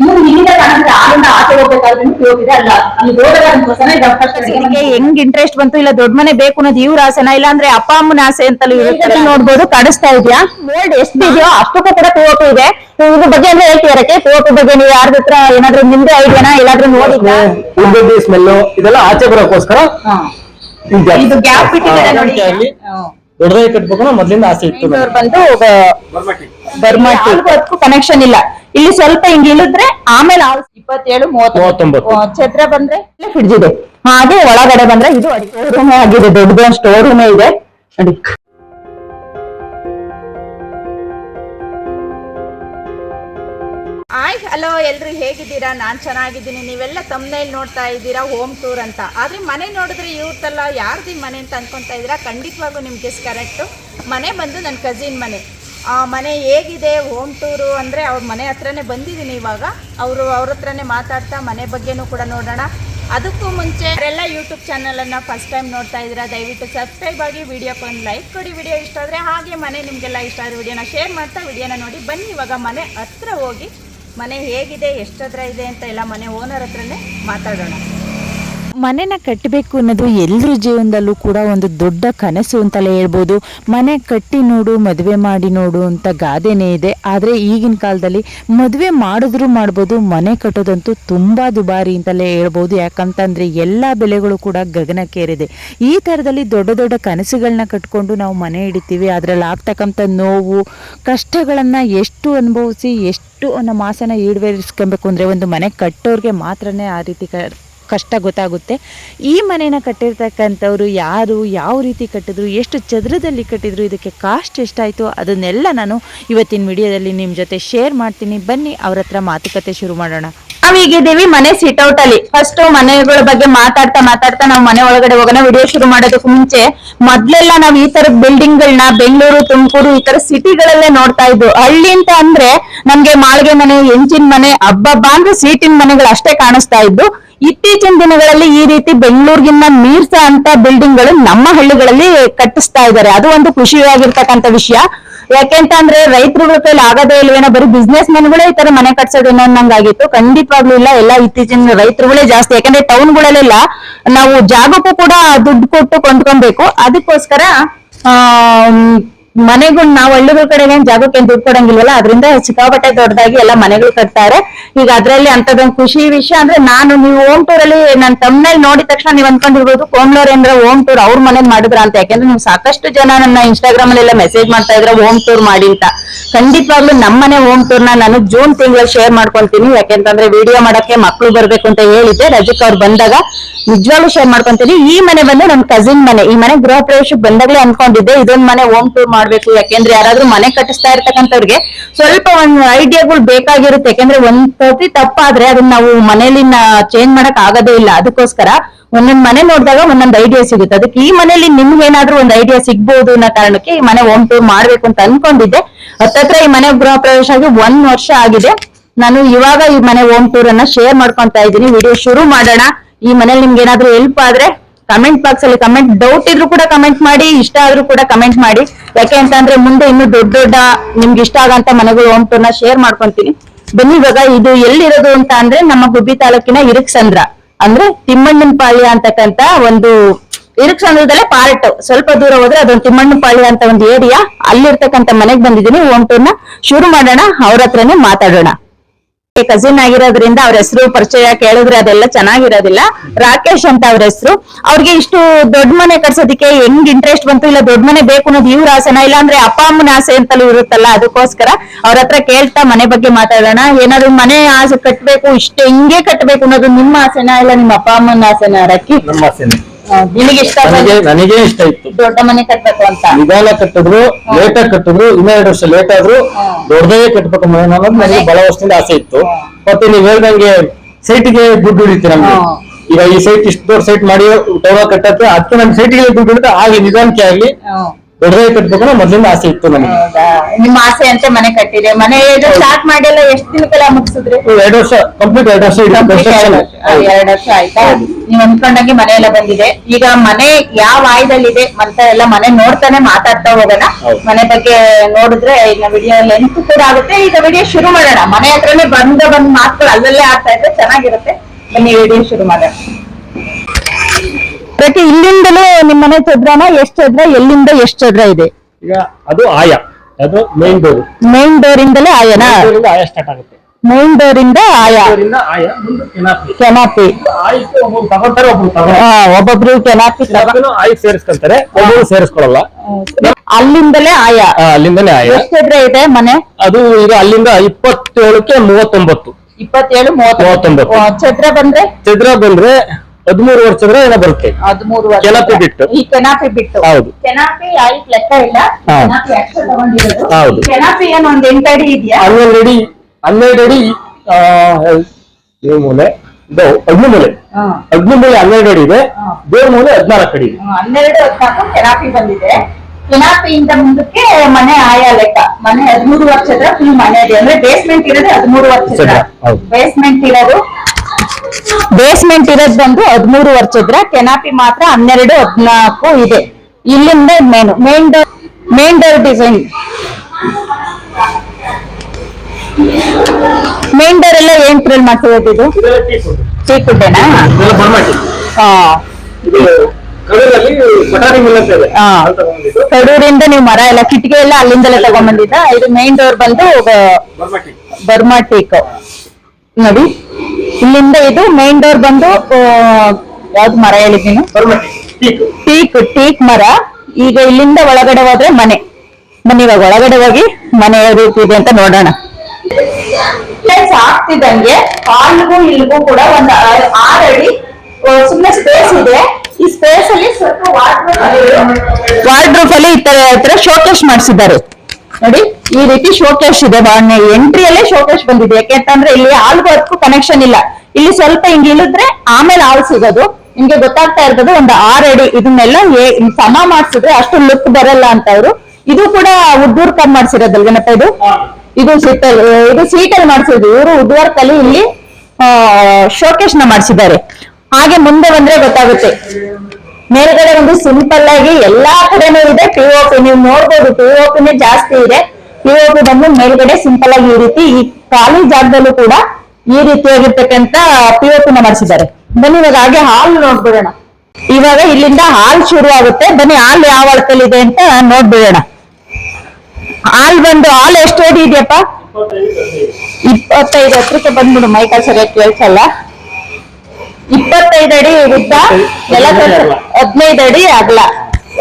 ನೀವು ಇಲ್ಲಿಂದ ಕಾಣಿದ್ರೆ ಆಳಿಂದ ಆಚೆ ಹೋಗ್ಬೇಕಾದ್ರೆ ಪಿಒಪಿ ಇದೆ ಅಲ್ಲ? ಇದಕ್ಕೆ ಹೆಂಗ್ ಇಂಟ್ರೆಸ್ಟ್ ಬಂತು? ಇಲ್ಲ ದೊಡ್ಡ ಮನೆ ಬೇಕು ಅನ್ನೋದು ಇವ್ರ ಆಸೆನ ಇಲ್ಲ ಅಂದ್ರೆ ಅಪ್ಪ ಅಮ್ಮನ ಆಸೆ ಅಂತಲೂ ಇರುತ್ತೆ ನೋಡ್ಬೋದು ಕಾಣಿಸ್ತಾ ಇದೆಯಾ? ಮೋಲ್ಡ್ ಎಷ್ಟಿದೆಯೋ ಅಷ್ಟಕ್ಕೂ ಕೂಡ ಪಿಒಪಿ ಇದೆ. ಇದ್ರ ಬಗ್ಗೆ ಅಂದ್ರೆ ಹೇಳ್ತಿದಾರಕ್ಕೆ ಪಿಒಪಿ ಬಗ್ಗೆ ನೀವು ಯಾರ ಹತ್ರ ಏನಾದ್ರು ನಿಮ್ದೇ ಐಡಿಯಾನ ಎಲ್ಲಾದ್ರೂ ನೋಡಿದ್ರಾ? ಉದ್ದದ್ದಿ ಸ್ಮೆಲ್ ಇದೆಲ್ಲ ಆಚೆ ಬರೋಕ್ಕೋಸ್ಕರ ಇದು ಗ್ಯಾಪ್ ಬಿಟ್ಟಿದೆ ನೋಡಿ ದೊಡ್ಡದಾಗಿ ಕಟ್ಬೇಕು ಮೊದ್ಲಿಂದ ಆಸೆ ಇತ್ತು ಬಂದು ಬರ್ಮಟ್ಟಿ ಅದಕ್ಕೂ ಕನೆಕ್ಷನ್ ಇಲ್ಲ. ಇಲ್ಲಿ ಸ್ವಲ್ಪ ಹಿಂಗ್ ಇಳಿದ್ರೆ ಆಮೇಲೆ ಇಪ್ಪತ್ತೇಳು ಮೂವತ್ತು ಮೂವತ್ತೊಂಬತ್ತು. ಛತ್ರ ಬಂದ್ರೆ? ಫ್ರಿಡ್ಜ್ ಇದೆ. ಹಾಗೆ ಒಳಗಡೆ ಬಂದ್ರೆ ಇದು ಸ್ಟೋರ್ ರೂಮ್ ಆಗಿದೆ ದೊಡ್ಡದೊಂದು ಸ್ಟೋರ್ ರೂಮ್ ಇದೆ. ನೋಡಿ. ಆಯ್ ಹಲೋ ಎಲ್ರು ಹೇಗಿದ್ದೀರಾ? ನಾನ್ ಚೆನ್ನಾಗಿದ್ದೀನಿ. ನೀವೆಲ್ಲ ತಮ್ಮನೇಲಿ ನೋಡ್ತಾ ಇದ್ದೀರಾ? ಹೋಮ್ ಟೂರ್ ಅಂತ. ಆದ್ರೆ ಮನೆ ನೋಡಿದ್ರೆ ಇವ್ರದಲ್ಲ ಯಾರ್ದಿ ಮನೆ ಅಂತ ಅನ್ಕೊಂತ ಇದ್ದೀರಾ? ಖಂಡಿತವಾಗೂ ನಿಮ್ಗೆ ಕರೆಕ್ಟ್ ಮನೆ ಬಂದು ನನ್ನ ಕಸಿನ್ ಮನೆ. ಆ ಮನೆ ಹೇಗಿದೆ ಹೋಮ್ ಟೂರು ಅಂದರೆ ಅವ್ರ ಮನೆ ಹತ್ರನೇ ಬಂದಿದ್ದೀನಿ ಇವಾಗ. ಅವರು ಅವ್ರ ಹತ್ರನೇ ಮಾತಾಡ್ತಾ ಮನೆ ಬಗ್ಗೆನೂ ಕೂಡ ನೋಡೋಣ. ಅದಕ್ಕೂ ಮುಂಚೆ ಅವರೆಲ್ಲ ಯೂಟ್ಯೂಬ್ ಚಾನಲನ್ನು ಫಸ್ಟ್ ಟೈಮ್ ನೋಡ್ತಾ ಇದ್ದೀರಾ, ದಯವಿಟ್ಟು ಸಬ್ಸ್ಕ್ರೈಬ್ ಆಗಿ ವಿಡಿಯೋಕ್ಕೆ ಒಂದು ಲೈಕ್ ಕೊಡಿ. ವಿಡಿಯೋ ಇಷ್ಟ ಆದರೆ ಹಾಗೆ ಮನೆ ನಿಮಗೆಲ್ಲ ಇಷ್ಟ ಆದರೆ ವಿಡಿಯೋನ ಶೇರ್ ಮಾಡ್ತಾ ವಿಡಿಯೋನ ನೋಡಿ ಬನ್ನಿ. ಇವಾಗ ಮನೆ ಹತ್ರ ಹೋಗಿ ಮನೆ ಹೇಗಿದೆ ಎಷ್ಟತ್ರ ಇದೆ ಅಂತ ಎಲ್ಲ ಮನೆ ಓನರ್ ಹತ್ರನೇ ಮಾತಾಡೋಣ. ಮನೆನ ಕಟ್ಟಬೇಕು ಅನ್ನೋದು ಎಲ್ಲರ ಜೀವನದಲ್ಲೂ ಕೂಡ ಒಂದು ದೊಡ್ಡ ಕನಸು ಅಂತಲೇ ಹೇಳ್ಬೋದು. ಮನೆ ಕಟ್ಟಿ ನೋಡು, ಮದುವೆ ಮಾಡಿ ನೋಡು ಅಂತ ಗಾದೆನೇ ಇದೆ. ಆದರೆ ಈಗಿನ ಕಾಲದಲ್ಲಿ ಮದುವೆ ಮಾಡಿದ್ರೂ ಮಾಡ್ಬೋದು, ಮನೆ ಕಟ್ಟೋದಂತೂ ತುಂಬ ದುಬಾರಿ ಅಂತಲೇ ಹೇಳ್ಬೋದು. ಯಾಕಂತಂದರೆ ಎಲ್ಲ ಬೆಲೆಗಳು ಕೂಡ ಗಗನಕ್ಕೇರಿದೆ. ಈ ಥರದಲ್ಲಿ ದೊಡ್ಡ ದೊಡ್ಡ ಕನಸುಗಳನ್ನ ಕಟ್ಕೊಂಡು ನಾವು ಮನೆ ಹಿಡಿತೀವಿ. ಅದರಲ್ಲಿ ಆಗ್ತಕ್ಕಂಥ ನೋವು, ಕಷ್ಟಗಳನ್ನು ಎಷ್ಟು ಅನುಭವಿಸಿ ಎಷ್ಟು ನಮ್ಮ ಆಸೆನ ಈಡೇರಿಸ್ಕೊಬೇಕು ಅಂದರೆ ಒಂದು ಮನೆ ಕಟ್ಟೋರಿಗೆ ಮಾತ್ರನೇ ಆ ರೀತಿ ಕ ಕಷ್ಟ ಗೊತ್ತಾಗುತ್ತೆ. ಈ ಮನೇನ ಕಟ್ಟಿರ್ತಕ್ಕಂಥವ್ರು ಯಾರು, ಯಾವ ರೀತಿ ಕಟ್ಟಿದ್ರು, ಎಷ್ಟು ಚದರದಲ್ಲಿ ಕಟ್ಟಿದ್ರು, ಇದಕ್ಕೆ ಕಾಸ್ಟ್ ಎಷ್ಟಾಯಿತು, ಅದನ್ನೆಲ್ಲ ನಾನು ಇವತ್ತಿನ ವಿಡಿಯೋದಲ್ಲಿ ನಿಮ್ಮ ಜೊತೆ ಶೇರ್ ಮಾಡ್ತೀನಿ. ಬನ್ನಿ, ಅವ್ರ ಮಾತುಕತೆ ಶುರು ಮಾಡೋಣ. ನಾವೀಗಿದ್ದೀವಿ ಮನೆ ಸಿಟ್ಔಟ್ ಅಲ್ಲಿ. ಫಸ್ಟ್ ಮನೆಗಳ ಬಗ್ಗೆ ಮಾತಾಡ್ತಾ ಮಾತಾಡ್ತಾ ನಾವು ಮನೆ ಒಳಗಡೆ ಹೋಗೋಣ. ವಿಡಿಯೋ ಶುರು ಮಾಡೋದಕ್ಕೂ ಮುಂಚೆ ಮೊದ್ಲೆಲ್ಲ ನಾವ್ ಈ ತರ ಬಿಲ್ಡಿಂಗ್ ಗಳನ್ನ ಬೆಂಗಳೂರು, ತುಮಕೂರು ಈ ತರ ಸಿಟಿಗಳಲ್ಲೇ ನೋಡ್ತಾ ಇದ್ವು. ಹಳ್ಳಿ ಅಂತ ಅಂದ್ರೆ ನಮ್ಗೆ ಮಾಳಿಗೆ ಮನೆ ಹೆಂಚಿನ ಮನೆ ಹಬ್ಬಬ್ಬ ಅಂದ್ರೆ ಸೀಟಿನ ಮನೆಗಳು ಅಷ್ಟೇ ಕಾಣಿಸ್ತಾ ಇದ್ದು. ಇತ್ತೀಚಿನ ದಿನಗಳಲ್ಲಿ ಈ ರೀತಿ ಬೆಂಗಳೂರಿಗಿನ್ನ ಮೀರ್ಸ ಅಂತ ಬಿಲ್ಡಿಂಗ್ಗಳು ನಮ್ಮ ಹಳ್ಳಿಗಳಲ್ಲಿ ಕಟ್ಟಿಸ್ತಾ ಇದ್ದಾರೆ. ಅದು ಒಂದು ಖುಷಿಯಾಗಿರ್ತಕ್ಕಂಥ ವಿಷಯ. ಯಾಕೆಂತ ಅಂದ್ರೆ ರೈತರುಗಳ ಕೈಲಿ ಆಗದೇ ಏನೋ ಬರೀ ಬಿಸ್ನೆಸ್ ಮೆನ್ಗಳೇ ಈ ತರ ಮನೆ ಕಟ್ಸೋದೇನೋ ಅನ್ನಂಗಾಗಿತ್ತು ಖಂಡಿತವಾಗ್ಲೂ ಇಲ್ಲ. ಎಲ್ಲ ಇತ್ತೀಚಿನ ರೈತರುಗಳೇ ಜಾಸ್ತಿ. ಯಾಕಂದ್ರೆ ಟೌನ್ಗಳಲ್ಲೆಲ್ಲ ನಾವು ಜಾಗಕ್ಕೂ ಕೂಡ ದುಡ್ಡು ಕೊಟ್ಟು ಕೊಂಡ್ಕೊಬೇಕು. ಅದಕ್ಕೋಸ್ಕರ, ಆ ಮನೆಗಳು ನಾವು ಹಳ್ಳಿಗಳ ಕಡೆ ಏನ್ ಜಾಗಕ್ಕೆ ದುಡ್ಡು ಕೊಡಂಗಿಲ್ವಲ್ಲ, ಅದರಿಂದ ಸಿಕ್ಕಾಪಟ್ಟೆ ದೊಡ್ಡದಾಗಿ ಎಲ್ಲ ಮನೆಗಳು ಕಟ್ತಾರೆ. ಈಗ ಅದ್ರಲ್ಲಿ ಅಂತದೊಂದು ಖುಷಿ ವಿಷಯ ಅಂದ್ರೆ ನಾನು ನೀವು ಓಮ್ ಟೂರ್ ಅಲ್ಲಿ ನನ್ನ ತಮ್ಮನಲ್ಲಿ ನೋಡಿದ ತಕ್ಷಣ ನೀವು ಅನ್ಕೊಂಡಿರ್ಬೋದು, ಕೋಮ್ಲೋರ್ ಅಂದ್ರೆ ಓಮ್ ಟೂರ್ ಅವ್ರ ಮನೇಲಿ ಮಾಡಿದ್ರ ಅಂತ. ಯಾಕೆಂದ್ರೆ ನೀವು ಸಾಕಷ್ಟು ಜನ ನನ್ನ ಇನ್ಸ್ಟಾಗ್ರಾಮ್ ಅಲ್ಲೆಲ್ಲ ಮೆಸೇಜ್ ಮಾಡ್ತಾ ಇದ್ರೆ ಓಮ್ ಟೂರ್ ಮಾಡಿ ಅಂತ. ಖಂಡಿತವಾಗ್ಲೂ ನಮ್ಮನೆ ಓಮ್ ಟೂರ್ನ ನಾನು ಜೂನ್ ತಿಂಗಳಲ್ಲಿ ಶೇರ್ ಮಾಡ್ಕೊಂತೀನಿ. ಯಾಕೆಂತಂದ್ರೆ ವಿಡಿಯೋ ಮಾಡಕ್ಕೆ ಮಕ್ಳು ಬರ್ಬೇಕು ಅಂತ ಹೇಳಿದ್ದೆ. ರಜಕ್ ಅವ್ರು ಬಂದಾಗ ನಿಜವಾಗ್ಲೂ ಶೇರ್ ಮಾಡ್ಕೊಂತೀನಿ. ಈ ಮನೆ ಬಂದು ನನ್ನ ಕಸಿನ್ ಮನೆ, ಈ ಮನೆ ಗೃಹ ಪ್ರವೇಶಕ್ಕೆ ಬಂದಾಗ್ಲೇ ಅನ್ಕೊಂಡಿದ್ದೆ. ಇದೊಂದ್ ಮನೆ ಓಮ್ ಟೂರ್ ಮಾಡ್ಬೇಕು. ಯಾಕೆಂದ್ರೆ ಯಾರಾದ್ರೂ ಮನೆ ಕಟ್ಟಿಸ್ತಾ ಇರ್ತಕ್ಕಂಥವ್ರಿಗೆ ಸ್ವಲ್ಪ ಒಂದ್ ಐಡಿಯಾಗಳು ಬೇಕಾಗಿರುತ್ತೆ. ಯಾಕೆಂದ್ರೆ ಒಂದ್ ಪ್ರತಿ ತಪ್ಪಾದ್ರೆ ಅದನ್ನ ನಾವು ಮನೇಲಿ ಚೇಂಜ್ ಮಾಡಕ್ ಆಗೋದೇ ಇಲ್ಲ. ಅದಕ್ಕೋಸ್ಕರ ಒಂದೊಂದ್ ಮನೆ ನೋಡಿದಾಗ ಒಂದೊಂದ್ ಐಡಿಯಾ ಸಿಗುತ್ತೆ. ಅದಕ್ಕೆ ಈ ಮನೇಲಿ ನಿಮ್ಗೆ ಏನಾದ್ರೂ ಒಂದ್ ಐಡಿಯಾ ಸಿಗ್ಬಹುದು ಅನ್ನೋ ಕಾರಣಕ್ಕೆ ಈ ಮನೆ ಹೋಮ್ ಟೂರ್ ಮಾಡ್ಬೇಕು ಅಂತ ಅನ್ಕೊಂಡಿದ್ದೆ. ಹತ್ತತ್ರ ಈ ಮನೆ ಗೃಹ ಪ್ರವೇಶ ಆಗಿ ಒಂದ್ ವರ್ಷ ಆಗಿದೆ. ನಾನು ಇವಾಗ ಈ ಮನೆ ಹೋಮ್ ಟೂರ್ ಅನ್ನ ಶೇರ್ ಮಾಡ್ಕೊಂತ ಇದ್ದೀನಿ. ವಿಡಿಯೋ ಶುರು ಮಾಡೋಣ. ಈ ಮನೇಲಿ ನಿಮ್ಗೆ ಏನಾದ್ರೂ ಹೆಲ್ಪ್ ಆದ್ರೆ ಕಮೆಂಟ್ ಬಾಕ್ಸ್ ಅಲ್ಲಿ ಕಮೆಂಟ್ ಡೌಟ್ ಇದ್ರು ಕೂಡ ಕಮೆಂಟ್ ಮಾಡಿ, ಇಷ್ಟ ಆದ್ರೂ ಕೂಡ ಕಮೆಂಟ್ ಮಾಡಿ. ಯಾಕೆ ಅಂತ ಅಂದ್ರೆ ಮುಂದೆ ಇನ್ನು ದೊಡ್ಡ ದೊಡ್ಡ ನಿಮ್ಗೆ ಇಷ್ಟ ಆಗಂತ ಮನೆಗಳು ಹೋಮ್ ಟೂರ್ನ ಶೇರ್ ಮಾಡ್ಕೊಂತೀನಿ. ಬನ್ನಿ ಇವಾಗ ಇದು ಎಲ್ಲಿರೋದು ಅಂತ ಅಂದ್ರೆ ನಮ್ಮ ಗುಬ್ಬಿ ತಾಲೂಕಿನ ಇರುಕ್ಸಂದ್ರ ಅಂದ್ರೆ ತಿಮ್ಮಣ್ಣನ ಪಾಳ್ಯ ಅಂತಕ್ಕಂತ ಒಂದು ಇರುಕ್ಸಂದ್ರದಲ್ಲೇ ಪಾರ್ಟ್ ಸ್ವಲ್ಪ ದೂರ ಹೋದ್ರೆ ಅದೊಂದು ತಿಮ್ಮಣ್ಣನ ಪಾಳ್ಯ ಅಂತ ಒಂದು ಏರಿಯಾ ಅಲ್ಲಿರ್ತಕ್ಕಂಥ ಮನೆಗೆ ಬಂದಿದ್ದೀನಿ ಹೋಮ್ ಟೂರ್ನ. ಶುರು ಮಾಡೋಣ, ಅವ್ರ ಹತ್ರನೇ ಮಾತಾಡೋಣ. ಕಸಿನ್ ಆಗಿರೋದ್ರಿಂದ ಅವ್ರ ಹೆಸರು ಪರಿಚಯ ಕೇಳಿದ್ರೆ ಅದೆಲ್ಲ ಚೆನ್ನಾಗಿರೋದಿಲ್ಲ. ರಾಕೇಶ್ ಅಂತ ಅವ್ರ ಹೆಸರು. ಅವ್ರಿಗೆ ಇಷ್ಟು ದೊಡ್ಡ ಮನೆ ಕಟ್ಸೋದಕ್ಕೆ ಹೆಂಗ್ ಇಂಟ್ರೆಸ್ಟ್ ಬಂತು? ಇಲ್ಲ ದೊಡ್ಡ ಮನೆ ಬೇಕು ಅನ್ನೋದು ಇವ್ರ ಆಸೆನ? ಇಲ್ಲ ಅಂದ್ರೆ ಅಪ್ಪ ಅಮ್ಮನ ಆಸೆ ಅಂತಲೂ ಇರುತ್ತಲ್ಲ ಅದಕ್ಕೋಸ್ಕರ ಅವ್ರ ಹತ್ರ ಕೇಳ್ತಾ ಮನೆ ಬಗ್ಗೆ ಮಾತಾಡೋಣ. ಏನಾದ್ರು ಮನೆ ಆಸೆ ಕಟ್ಬೇಕು, ಇಷ್ಟ ಹಿಂಗೆ ಕಟ್ಬೇಕು ಅನ್ನೋದು ನಿಮ್ಮ ಆಸೆನಾ? ಇಲ್ಲ ನಿಮ್ಮ ಅಪ್ಪ ಅಮ್ಮನ ಆಸೆನಾ, ರಕ್ಕಿ? ನಮ್ಮ ಆಸೆನೆ. ನಿನಗೆ ಇಷ್ಟ ನನಗೆ ನನಗೆ ಇಷ್ಟ ಇತ್ತು. ದೊಡ್ಡ ಮನೆ ಕಟ್ಬೇಕು ಅಂತ. ನಿಧಾನ ಕಟ್ಟಿದ್ರು ಲೇಟ್ ಆಗಿ ಕಟ್ಟಿದ್ರು ಇನ್ನೆರಡು ವರ್ಷ ಲೇಟ್ ಆದ್ರು ದೊಡ್ಡದೇ ಕಟ್ಟಬೇಕು ಮನೆ ಅನ್ನೋದು ನನಗೆ ಬಹಳ ವರ್ಷದಿಂದ ಆಸೆ ಇತ್ತು. ಮತ್ತೆ ನೀವ್ ಹೇಳ್ದಂಗೆ ಸೈಟ್ಗೆ ದುಡ್ಡು ಉಳಿತು ನಮ್ಗೆ ಈಗ ಈ ಸೈಟ್ ಇಷ್ಟು ದೊಡ್ಡ ಸೈಟ್ ಮಾಡಿ ಟವರ್ ಕಟ್ಟಕ್ಕೆ ಅದಕ್ಕೆ ನಮ್ ಸೈಟ್ಗೆ ದುಡ್ಡು ಉಳಿತು ಹಾಗೆ ನಿಧಾನಕ್ಕೆ ಆಗ್ಲಿ. ದೊಡ್ಡದಾಗಿ ಕಟ್ಬೇಕಂದ್ರೆ ಮೊದ್ಲಿಂದ ಆಸೆ ಇತ್ತು ನನಗೆ ನಿಮ್ ನಿಮ್ಮ ಆಸೆ ಅಂತ ಮನೆ ಕಟ್ಟಿದೆ. ಮನೆ ಸ್ಟಾರ್ಟ್ ಮಾಡಿಲ್ಲ ಎಷ್ಟು ದಿನಕ್ಕೆಲ್ಲ ಮುಗಿಸಿದ್ರಿ? ಎರಡು ವರ್ಷ ಕಂಪ್ಲೀಟ್ ಎರಡು ವರ್ಷ ಎರಡ್ construction. ಎರಡು ವರ್ಷ ಆಯ್ತಾ? ನೀವ್ ಅನ್ಕೊಂಡಂಗೆ ಮನೆ ಎಲ್ಲ ಬಂದಿದೆ. ಈಗ ಮನೆ ಯಾವ ಆಯದಲ್ಲಿದೆ ಅಂತ ಎಲ್ಲ ಮನೆ ನೋಡ್ತಾನೆ ಮಾತಾಡ್ತಾ ಹೋಗೋಣ. ಹೌದು. ಮನೆ ಬಗ್ಗೆ ನೋಡಿದ್ರೆ ಈಗ ವಿಡಿಯೋ ಲೆಂತ್ ಕೂಡ ಆಗುತ್ತೆ. ಈಗ ವಿಡಿಯೋ ಶುರು ಮಾಡೋಣ. ಮನೆ ಹತ್ರನೇ ಬಂದ ಬಂದ್ ಮಾತುಗಳು ಅಲ್ಲಲ್ಲೇ ಆಗ್ತಾ ಇದ್ರೆ ಚೆನ್ನಾಗಿರುತ್ತೆ. ಬನ್ನಿ ವಿಡಿಯೋ ಶುರು ಮಾಡೋಣ. ಪ್ರತಿ ಇಲ್ಲಿಂದಲೇ ನಿಮ್ಮ ಮನೆ ಚದ್ರನ ಎಷ್ಟ್ ಚದ್ರ ಎಲ್ಲಿಂದ ಎಷ್ಟ್ ಚದ್ರ ಇದೆ? ಈಗ ಅದು ಆಯ ಅದು ಮೇನ್ ಡೋರ್ ಮೇನ್ ಡೋರ್ ಇಂದಲೇ ಆಯನಾ ಆಯ ಸ್ಟಾರ್ಟ್ ಆಗುತ್ತೆ. ಮೇನ್ ಡೋರ್ ಇಂದ ಆಯ ಕೆನಾಪಿ. ಕೆನಾಪಿ. ಆಯ್ತು ಒಬ್ಬರು ತಗೊಂತಾರೆ ಒಬ್ರು ತಗೊಂತಾರೆ ಆ, ಒಬ್ಬೊಬ್ರು ಕೆನಾಪಿ ಆಯ್ ಸೇರಿಸ್ಕೊಂತಾರೆ ಒಬ್ಬರು ಸೇರಿಸ್ಕೊಳಲ್ಲ ಅಲ್ಲಿಂದಲೇ ಆಯ. ಆ, ಅಲ್ಲಿಂದನೇ ಆಯ. ಎಷ್ಟು ಚದ್ರ ಇದೆ ಮನೆ? ಅದು ಈಗ ಅಲ್ಲಿಂದ ಇಪ್ಪತ್ತೇಳಕ್ಕೆ ಮೂವತ್ತೊಂಬತ್ತು. ಇಪ್ಪತ್ತೇಳು ಮೂವತ್ತು ಮೂವತ್ತೊಂಬತ್ತು. ಚದ್ರ ಬಂದ್ರೆ? ಚದ್ರ ಬಂದ್ರೆ ಹದಿಮೂರು ವರ್ಷ ಏನೋ ಬರುತ್ತೆ ಹದಿಮೂರು ವರ್ಷ ಕೆನಾಪಿ ಬಿಟ್ಟು. ಈ ಕೆನಾಪಿ ಬಿಟ್ಟು ಹೌದು. ಕೆನಾಪಿ ಆಯ್ತು ಲೆಕ್ಕ ಇಲ್ಲ ಹಾ. ಕೆನಾಪಿ ಅಕ್ಷರ ತಗೊಂಡಿರೋದು ಹೌದು. ಕೆನಾಪಿ ಏನು ಒಂದ್ ಎಂಟು ಅಡಿ ಇದೆಯಾ ಹನ್ನೆರಡು ಅಡಿ ಹನ್ನೆರಡು ಅಡಿ ಆ, ದೇವ್ ಮೂಲೆ ಇದು ಅಗ್ನಿ ಮೂಲೆ ಹಾ. ಅಗ್ನಿ ಮೂಲೆ ಹನ್ನೆರಡು ಅಡಿ ಇದೆ ಹಾ. ದೇವ್ರ ಮೂಲೆ ಹದಿನಾಲ್ಕು ಅಡಿ ಇದೆ ಹ್ಮ್, ಹನ್ನೆರಡು ಹದಿನಾಲ್ಕು ಕೆನಾಪಿ ಬಂದಿದೆ ಕೆನಾಪಿಯಿಂದ ಮುಂದಕ್ಕೆ ಮನೆ ಆಯಾ ಲೆಕ್ಕ ಮನೆ ಹದಿಮೂರು ವರ್ಷದ ಫುಲ್ ಮನೆ ಇದೆ ಅಂದ್ರೆ ಬೇಸ್ಮೆಂಟ್ ಇರೋದು ಹದಿಮೂರು ವರ್ಷದ ಹೌದು. ಬೇಸ್ಮೆಂಟ್ ಇರೋದು ಬೇಸ್ಮೆಂಟ್ ಇರೋದ್ ಬಂದು ಹದಿಮೂರು ವರ್ಷದ್ರ ಕೆನಾಪಿ ಮಾತ್ರ ಹನ್ನೆರಡು ಹದಿನಾಲ್ಕು ಇದೆ. ಇಲ್ಲಿಂದ main main door main door design main door ಎಲ್ಲ ಏನ್ ಟ್ರಿಲ್ ಮಾಡ್ತಿರೋದು ಇದು. ಚೀಕುಡ್ಡೆನಾ? ಹಾ. ಕಡೂರಿಂದ ನೀವು ಮರ ಎಲ್ಲ ಕಿಟಕಿ ಎಲ್ಲ ಅಲ್ಲಿಂದಲೇ ತಗೊಂಡ್ಬಂದಿದ್ದ? ಇದು ಮೇನ್ ಡೋರ್ ಬಂದು ಬರ್ಮಾಟಿಕ್. ಬರ್ಮಾ ಟೀಕ್ ನೋಡಿ. ಇಲ್ಲಿಂದ ಇದು ಮೇನ್ ಡೋರ್ ಬಂದು ಯಾವ್ದು ಮರ ಹೇಳಿದ್ದೀನಿ ಟೀಕ್ ಟೀಕ್ ಮರ. ಈಗ ಇಲ್ಲಿಂದ ಒಳಗಡೆ ಹೋದ್ರೆ ಮನೆ. ಬನ್ನಿ ಇವಾಗ ಒಳಗಡೆ ಹೋಗಿ ಮನೆ ಯಾವ ರೀತಿ ಇದೆ ಅಂತ ನೋಡೋಣ. ಪ್ಲೇಸ್ ಆಗ್ತಿದ್ದಂಗೆ ಹಾಲ್ಗೂ ಇಲ್ಲಿಗೂ ಕೂಡ ಒಂದು ಆರು ಅಡಿ ಸುಮ್ಮನೆ ಸ್ಪೇಸ್ ಇದೆ. ಈ ಸ್ಪೇಸ್ ಅಲ್ಲಿ ಸ್ವಲ್ಪ ವಾರ್ಡ್ರೂಫ್ ಅಲ್ಲಿ ಈ ತರ ಶೋಕೇಶ್ ಮಾಡಿಸಿದ್ದಾರೆ. ನೋಡಿ, ಈ ರೀತಿ ಶೋಕೇಶ್ ಇದೆ. ಎಂಟ್ರಿಯಲ್ಲೇ ಶೋಕೇಶ್ ಬಂದಿದೆ. ಯಾಕೆಂತಂದ್ರೆ ಇಲ್ಲಿ ಹಾಲ್ ವರ್ಕ್ ಕನೆಕ್ಷನ್ ಇಲ್ಲ. ಇಲ್ಲಿ ಸ್ವಲ್ಪ ಹಿಂಗ್ ಇಳಿದ್ರೆ ಆಮೇಲೆ ಹಾಲ್ ಸಿಗೋದು. ನಿಮ್ಗೆ ಗೊತ್ತಾಗ್ತಾ ಇರ್ತದೆ ಒಂದು ಆರ್ ಅಡಿ. ಇದನ್ನೆಲ್ಲ ಸಮ ಮಾಡ್ಸಿದ್ರೆ ಅಷ್ಟು ಲುಕ್ ಬರಲ್ಲ ಅಂತ ಅವರು. ಇದು ಕೂಡ ವುಡ್ ಮಾಡ್ಸಿರೋದಲ್ ಮಾಡ್ಸಿರೋದಲ್ವೇನಪ್ಪ ಇದು? ಇದು ಸೀಟಲ್ ಇದು ಸೀಟಲ್ ಮಾಡ್ಸಿದ್ರು ಇವರು ಉದ್ವರ್ಕ್ ವರ್ಕ್ ಅಲ್ಲಿ ಇಲ್ಲಿ ಶೋಕೇಶ್ನ ಮಾಡಿಸಿದ್ದಾರೆ. ಹಾಗೆ ಮುಂದೆ ಬಂದ್ರೆ ಗೊತ್ತಾಗುತ್ತೆ. ಮೇಲ್ಗಡೆ ಒಂದು ಸಿಂಪಲ್ ಆಗಿ ಎಲ್ಲಾ ಕಡೆನೂ ಇದೆ. ಪಿಒಪಿ ನೀವು ನೋಡ್ಬೋದು ಪಿಒಪಿನೇ ಜಾಸ್ತಿ ಇದೆ. ಪಿಒಪಿ ಬಂದು ಮೇಲ್ಗಡೆ ಸಿಂಪಲ್ ಆಗಿ ಈ ರೀತಿ ಈ ಖಾಲಿ ಜಾಗದಲ್ಲೂ ಕೂಡ ಈ ರೀತಿಯಾಗಿರ್ತಕ್ಕಂತ ಪಿಒಪಿನ ಮಾಡಿಸಿದ್ದಾರೆ. ಬನ್ನಿ ಇವಾಗ ಹಾಗೆ ಹಾಲ್ ನೋಡ್ಬಿಡೋಣ. ಇವಾಗ ಇಲ್ಲಿಂದ ಹಾಲ್ ಶುರು ಆಗುತ್ತೆ. ಬನ್ನಿ ಹಾಲ್ ಯಾವ ಇದೆ ಅಂತ ನೋಡ್ಬಿಡೋಣ. ಹಾಲ್ ಬಂದು ಹಾಲ್ ಎಷ್ಟು ಅಡಿ ಇದೆಯಪ್ಪ ಇಪ್ಪತ್ತೈದು ಹತ್ರಕ್ಕೆ ಬಂದ್ಬಿಡು. ಮೈಕಲ್ ಸರಿಯಾಗಿ ಕೇಳ್ಸಲ್ಲ ಇಪ್ಪತ್ತೈದು ಅಡಿ ಉದ್ದ ಎಲ್ಲ ಹದಿನೈದು ಅಡಿ ಅಗಲ.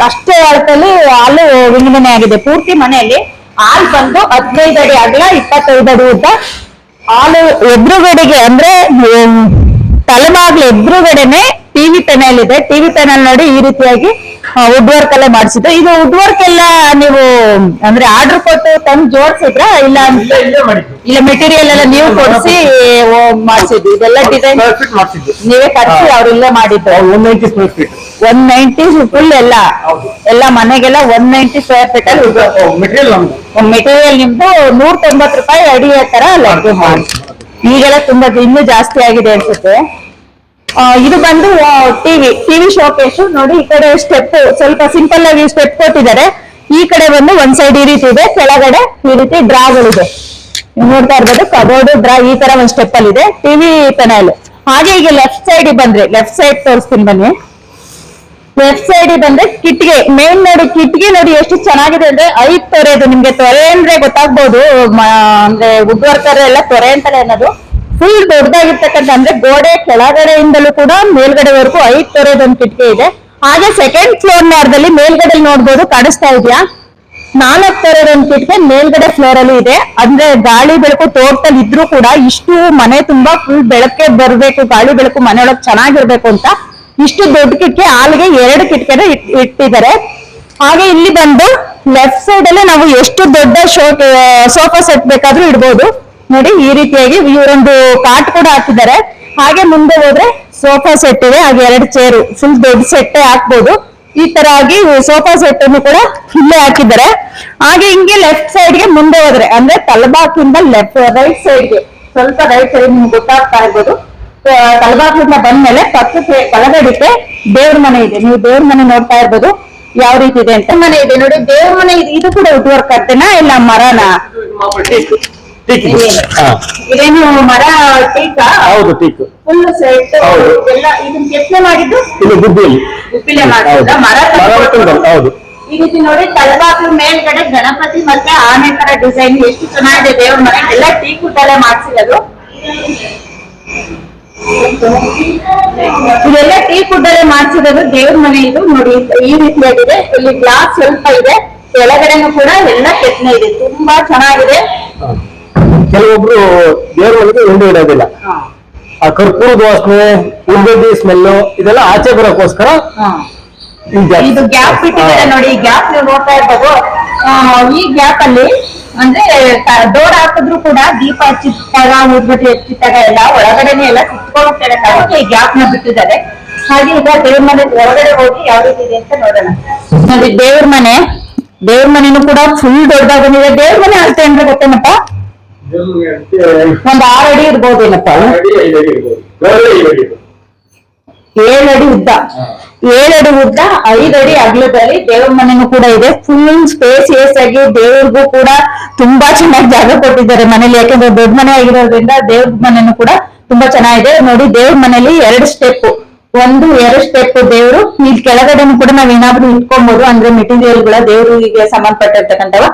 ಅಷ್ಟೇ ಅಳತಲ್ಲಿ ಹಾಲು ವಿಂಗಡಣೆ ಆಗಿದೆ. ಪೂರ್ತಿ ಮನೆಯಲ್ಲಿ ಹಾಲು ಬಂದು ಹದಿನೈದು ಅಡಿ ಅಗಲ ಇಪ್ಪತ್ತೈದು ಅಡಿ ಉದ್ದ. ಹಾಲು ಎದುರುಗಡೆಗೆ ಅಂದ್ರೆ ತಲೆಮಾಗ್ಲು ಎದುರುಗಡೆನೆ ಟಿವಿ ಪೆನಲ್ ಇದೆ. ಟಿವಿ ಪೆನಲ್ ನೋಡಿ ಈ ರೀತಿಯಾಗಿ ವುಡ್ ವರ್ಕ್ ಅಲ್ಲೇ ಮಾಡಿಸಿದ್ದು. ಇದು ವುಡ್ ವರ್ಕ್ ಎಲ್ಲ ನೀವು ಅಂದ್ರೆ ಆರ್ಡರ್ ಕೊಟ್ಟು ತಂದು ಜೋಡಿಸಿದ್ರ? ಇಲ್ಲ ಅಂತ ಇಲ್ಲೇ ಇಲ್ಲ ಮೆಟೀರಿಯಲ್ ಎಲ್ಲ ನೀವು ಕೊಡಿಸಿ ಮಾಡಿಸಿದ್ದು. ಇದೆಲ್ಲ ಡಿಸೈನ್ ನೀವೇ ಮಾಡಿದ್ದು. One ninety square feet one ninety full ಎಲ್ಲ. ಎಲ್ಲ ಮನೆಗೆಲ್ಲ ಒನ್ ನೈಂಟಿ ಸ್ಕ್ವೇರ್ ಫೀಟ್ ಅಲ್ಲಿ ಮೆಟೀರಿಯಲ್ ನಮ್ದು. ನೂರ ತೊಂಬತ್ತು ರೂಪಾಯಿ ಅಡಿ ತರ ಲಡ್ಡು ಮಾಡಿ ಈಗೆಲ್ಲ ತುಂಬಾ ಇನ್ನೂ ಜಾಸ್ತಿ ಆಗಿದೆ ಅನ್ಸುತ್ತೆ. ಇದು ಬಂದು ಟಿವಿ ಟಿವಿ ಶೋಕೇಶು ನೋಡಿ, ಈ ಕಡೆ ಸ್ಟೆಪ್ ಸ್ವಲ್ಪ ಸಿಂಪಲ್ ಆಗಿ ಸ್ಟೆಪ್ ಕೊಟ್ಟಿದ್ದಾರೆ. ಈ ಕಡೆ ಬಂದು ಒಂದ್ ಸೈಡ್ ಈ ರೀತಿ ಇದೆ, ಕೆಳಗಡೆ ಈ ರೀತಿ ಡ್ರಾಗಳಿದೆ ನೋಡ್ತಾ ಇರ್ಬೋದು, ಕಬೋರ್ಡ್ ಡ್ರಾ ಈ ತರ ಒಂದ್ ಸ್ಟೆಪ್ ಅಲ್ಲಿ ಇದೆ. ಟಿವಿ ಪೆನಲ್ ಹಾಗೆ ಈಗ ಲೆಫ್ಟ್ ಸೈಡ್ ಬಂದ್ರೆ ಲೆಫ್ಟ್ ಸೈಡ್ ತೋರಿಸ್ತೀನಿ ಬನ್ನಿ. ಲೆಫ್ಟ್ ಸೈಡ್ ಬಂದ್ರೆ ಕಿಟ್ಗೆ ಮೇನ್ ನೋಡಿ ಕಿಟ್ಗೆ ನೋಡಿ ಎಷ್ಟು ಚೆನ್ನಾಗಿದೆ ಅಂದ್ರೆ ಐದ್ ತೊರೆ ಇದು ನಿಮ್ಗೆ ತೊರೆ ಅಂದ್ರೆ ಗೊತ್ತಾಗ್ಬೋದು ಅಂದ್ರೆ ವುಡ್ ವರ್ಕರ್ ಎಲ್ಲ ತೊರೆ ಅಂತಾನೆ ಅನ್ನೋದು. ಫುಲ್ ದೊಡ್ಡದಾಗಿರ್ತಕ್ಕಂಥ ಅಂದ್ರೆ ಗೋಡೆ ಕೆಳಗಡೆಯಿಂದಲೂ ಕೂಡ ಮೇಲ್ಗಡೆವರೆಗೂ ಐದ್ ಒಂದು ಕಿಟಕಿ ಇದೆ. ಹಾಗೆ ಸೆಕೆಂಡ್ ಫ್ಲೋರ್ ನಾರ್ದಲ್ಲಿ ಮೇಲ್ಗಡೆ ನೋಡ್ಬೋದು ಕಾಣಿಸ್ತಾ ಇದೆಯಾ? ನಾಲ್ಕು ತರದ ಒಂದು ಕಿಟಕಿ ಮೇಲ್ಗಡೆ ಫ್ಲೋರ್ ಅಲ್ಲಿ ಇದೆ. ಅಂದ್ರೆ ಗಾಳಿ ಬೆಳಕು ತೋಟದಲ್ಲಿ ಇದ್ರೂ ಕೂಡ ಇಷ್ಟು ಮನೆ ತುಂಬಾ ಫುಲ್ ಬೆಳಕೆ ಬರ್ಬೇಕು, ಗಾಳಿ ಬೆಳಕು ಮನೆಯೊಳಗೆ ಚೆನ್ನಾಗಿರ್ಬೇಕು ಅಂತ ಇಷ್ಟು ದೊಡ್ಡ ಕಿಟಕಿ ಹಾಲ್ಗೆ ಎರಡು ಕಿಟಕಿನ ಇಟ್ಟಿದ್ದಾರೆ. ಹಾಗೆ ಇಲ್ಲಿ ಬಂದು ಲೆಫ್ಟ್ ಸೈಡ್ ಅಲ್ಲೇ ನಾವು ಎಷ್ಟು ದೊಡ್ಡ ಶೋ ಸೋಫಾ ಸೆಟ್ ಬೇಕಾದ್ರೂ ಇಡ್ಬೋದು. ನೋಡಿ ಈ ರೀತಿಯಾಗಿ ಇವರೊಂದು ಕಾಟ್ ಕೂಡ ಹಾಕಿದ್ದಾರೆ. ಹಾಗೆ ಮುಂದೆ ಹೋದ್ರೆ ಸೋಫಾ ಸೆಟ್ ಇದೆ, ಹಾಗೆ ಎರಡು ಚೇರು ಫುಲ್ ದೊಡ್ಡ ಸೆಟ್ಟೆ ಹಾಕ್ಬೋದು. ಈ ತರ ಆಗಿ ಸೋಫಾ ಸೆಟ್ ಅನ್ನು ಕೂಡ ಇಲ್ಲೇ ಹಾಕಿದ್ದಾರೆ. ಹಾಗೆ ಹಿಂಗೆ ಲೆಫ್ಟ್ ಸೈಡ್ಗೆ ಮುಂದೆ ಹೋದ್ರೆ, ಅಂದ್ರೆ ತಲಬಾಕಿಂದ ಲೆಫ್ಟ್ ರೈಟ್ ಸೈಡ್ಗೆ, ಸ್ವಲ್ಪ ರೈಟ್ ಸೈಡ್ ನಿಮ್ಗೆ ಗೊತ್ತಾಗ್ತಾ ಇರ್ಬೋದು. ತಲಬಾಕಿಂದ ಬಂದ್ಮೇಲೆ ಪಕ್ಕಕ್ಕೆ ಬಲಗಡಿಕೆ ದೇವ್ರ ಮನೆ ಇದೆ. ನೀವು ದೇವ್ರ ಮನೆ ನೋಡ್ತಾ ಇರ್ಬೋದು. ಯಾವ ರೀತಿ ಇದೆ ಅಂತ ಮನೆ ಇದೆ. ನೋಡಿ, ದೇವ್ರ ಮನೆ ಇದು ಕೂಡ ಉದ್ವರ್ಕ್ ವರ್ಕ್ ಆಗ್ತೇನಾ ಇಲ್ಲ ಮರನ? ಹಾ. ಇದೇನು ಮರ ಟೀಕ ಹೌದು ಟೀಕ್ ಫುಲ್ ಸೆಟ್ ಹೌದು. ಎಲ್ಲ ಇದನ್ನ ಕೆತ್ತನೆ ಮಾಡಿದ್ದು ಇಲ್ಲಿ ಗುಬ್ಬಿಯಲ್ಲಿ. ಗುಬ್ಬಿಲೆ ಮಾಡಿದ್ದ. ಮರ ಮರ ಹೌದು. ಈ ರೀತಿ ನೋಡಿ ತಳಬಾಗ್ಲ ಮೇಲ್ಗಡೆ ಗಣಪತಿ ಮತ್ತೆ ಆನೆ ತರ ಡಿಸೈನ್ ಎಷ್ಟು ಚೆನ್ನಾಗಿದೆ ದೇವ್ರ ಮನೆ. ಎಲ್ಲ ಟೀ ತಲೆ ಮಾಡ್ಸಿರೋದು. ಇದೆಲ್ಲ ಟೀ ಕುಡ್ಡಲೆ ಮಾಡ್ಸಿರೋದು ದೇವ್ರ ಮನೆ ಇದು. ನೋಡಿ ಈ ರೀತಿಯಾಗಿದೆ. ಇಲ್ಲಿ ಗ್ಲಾಸ್ ಸ್ವಲ್ಪ ಇದೆ. ಕೆಳಗಡೆನೂ ಕೂಡ ಎಲ್ಲ ಕೆತ್ತನೆ ಇದೆ. ತುಂಬಾ ಚೆನ್ನಾಗಿದೆ. ಕೆಲವೊಬ್ರು ದೇವ್ರ ಮನೆಗೆ ಉಂಡೆ ಇಡೋದಿಲ್ಲ. ಆ ಕರ್ಪೂರದ ವಾಸನೆ ಉಳ್ಗಡ್ಡಿ ಸ್ಮೆಲ್ ಇದೆಲ್ಲ ಆಚೆ ಬರೋಕ್ಕೋಸ್ಕರ ಇದು ಗ್ಯಾಪ್ ಬಿಟ್ಟಿದ್ದಾರೆ ನೋಡಿ ಈ ಗ್ಯಾಪ್ ನೀವು ನೋಡ್ತಾ ಇರ್ಬೋದು. ಈ ಗ್ಯಾಪ್ ಅಲ್ಲಿ ಅಂದ್ರೆ ಡೋರ್ ಹಾಕಿದ್ರು ಕೂಡ ದೀಪ ಹಚ್ಚಿಟ್ಟಾಗ ಊದ್ಬತ್ತಿ ಹಚ್ಚಿದಾಗ ಎಲ್ಲ ಒಳಗಡೆನೆ ಎಲ್ಲ ಸಿಕ್ಕೋಗ್ತಾರೆ ಕಾರಣಕ್ಕೆ ಈ ಗ್ಯಾಪ್ನ ಬಿಟ್ಟಿದ್ದಾರೆ. ಹಾಗೆ ಈಗ ದೇವ್ರ ಮನೆ ಒಳಗಡೆ ಹೋಗಿ ಯಾವ ರೀತಿ ಇದೆ ಅಂತ ನೋಡೋಣ. ನೋಡಿ ದೇವ್ರ ಮನೆ. ದೇವ್ರ ಮನೆನೂ ಕೂಡ ಫುಲ್ ದೊಡ್ಡದಾಗ ಬಂದಿದೆ. ದೇವ್ರ ಮನೆ ಅಂತ ಅಂದ್ರೆ ಗೊತ್ತೇನಪ್ಪ? ಒಂದ್ ಆರ್ ಅಡಿ ಇರ್ಬೋದೇನಪ್ಪ ಏಳು ಅಡಿ ಉದ್ದ. ಏಳು ಅಡಿ ಉದ್ದ ಅಡಿ ಅಗಲದಲ್ಲಿ ದೇವ್ರ ಮನೆನೂ ಕೂಡ ಇದೆ. ಫುಲ್ ಸ್ಪೇಸಿಯಸ್ ಆಗಿ ದೇವ್ರಿಗೂ ಕೂಡ ತುಂಬಾ ಚೆನ್ನಾಗಿ ಜಾಗ ಕೊಟ್ಟಿದ್ದಾರೆ ಮನೇಲಿ. ಯಾಕಂದ್ರೆ ದೊಡ್ಡ ಮನೆ ಆಗಿರೋದ್ರಿಂದ ದೇವ್ರ ಮನೆನೂ ಕೂಡ ತುಂಬಾ ಚೆನ್ನಾಗಿದೆ. ನೋಡಿ, ದೇವ್ರ ಮನೇಲಿ ಎರಡು ಸ್ಟೆಪ್ ಒಂದು, ಎರಡು ಸ್ಟೆಪ್ ದೇವ್ರು ಇಲ್ಲಿ ಕೆಳಗಡೆನೂ ಕೂಡ ನಾವ್ ಏನಾದ್ರು ಇಟ್ಕೊಬಹುದು ಅಂದ್ರೆ ಮೆಟೀರಿಯಲ್ಗಳ ದೇವರಿಗೆ ಸಂಬಂಧಪಟ್ಟಿರ್ತಕ್ಕಂಥವ.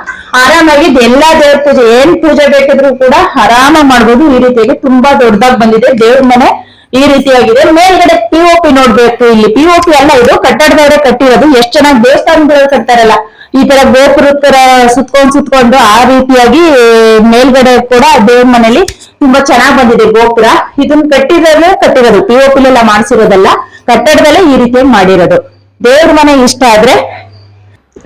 ಆರಾಮಾಗಿ ಎಲ್ಲಾ ದೇವ್ರ ಪೂಜೆ, ಏನ್ ಪೂಜೆ ಬೇಕಿದ್ರು ಕೂಡ ಆರಾಮ ಮಾಡ್ಬೋದು. ಈ ರೀತಿಯಾಗಿ ತುಂಬಾ ದೊಡ್ಡದಾಗಿ ಬಂದಿದೆ. ದೇವ್ರ ಮನೆ ಈ ರೀತಿಯಾಗಿದೆ. ಮೇಲ್ಗಡೆ ಪಿ ಓ ಪಿ ನೋಡ್ಬೇಕು ಇಲ್ಲಿ. ಪಿ ಓ ಪಿ ಅಲ್ಲ ಇದು ಕಟ್ಟಡದವರೇ ಕಟ್ಟಿರೋದು. ಎಷ್ಟ್ ಚೆನ್ನಾಗಿ ದೇವಸ್ಥಾನಗಳು ಕಟ್ತಾರಲ್ಲ ಈ ತರ ಗೋಪುರ ತರ ಸುತ್ಕೊಂಡ್ ಸುತ್ಕೊಂಡು ಆ ರೀತಿಯಾಗಿ ಮೇಲ್ಗಡೆ ಕೂಡ ದೇವ್ರ ಮನೇಲಿ ತುಂಬಾ ಚೆನ್ನಾಗ್ ಬಂದಿದೆ ಗೋಪುರ. ಇದನ್ನ ಕಟ್ಟಿರೋದು ಕಟ್ಟಿರೋದು. ಪಿ ಒ ಪಿಲೆಲ್ಲ ಮಾಡಿಸಿರೋದಲ್ಲ, ಕಟ್ಟಡದಲ್ಲೇ ಈ ರೀತಿಯಾಗಿ ಮಾಡಿರೋದು. ದೇವ್ರ ಮನೆ ಇಷ್ಟ ಆದ್ರೆ,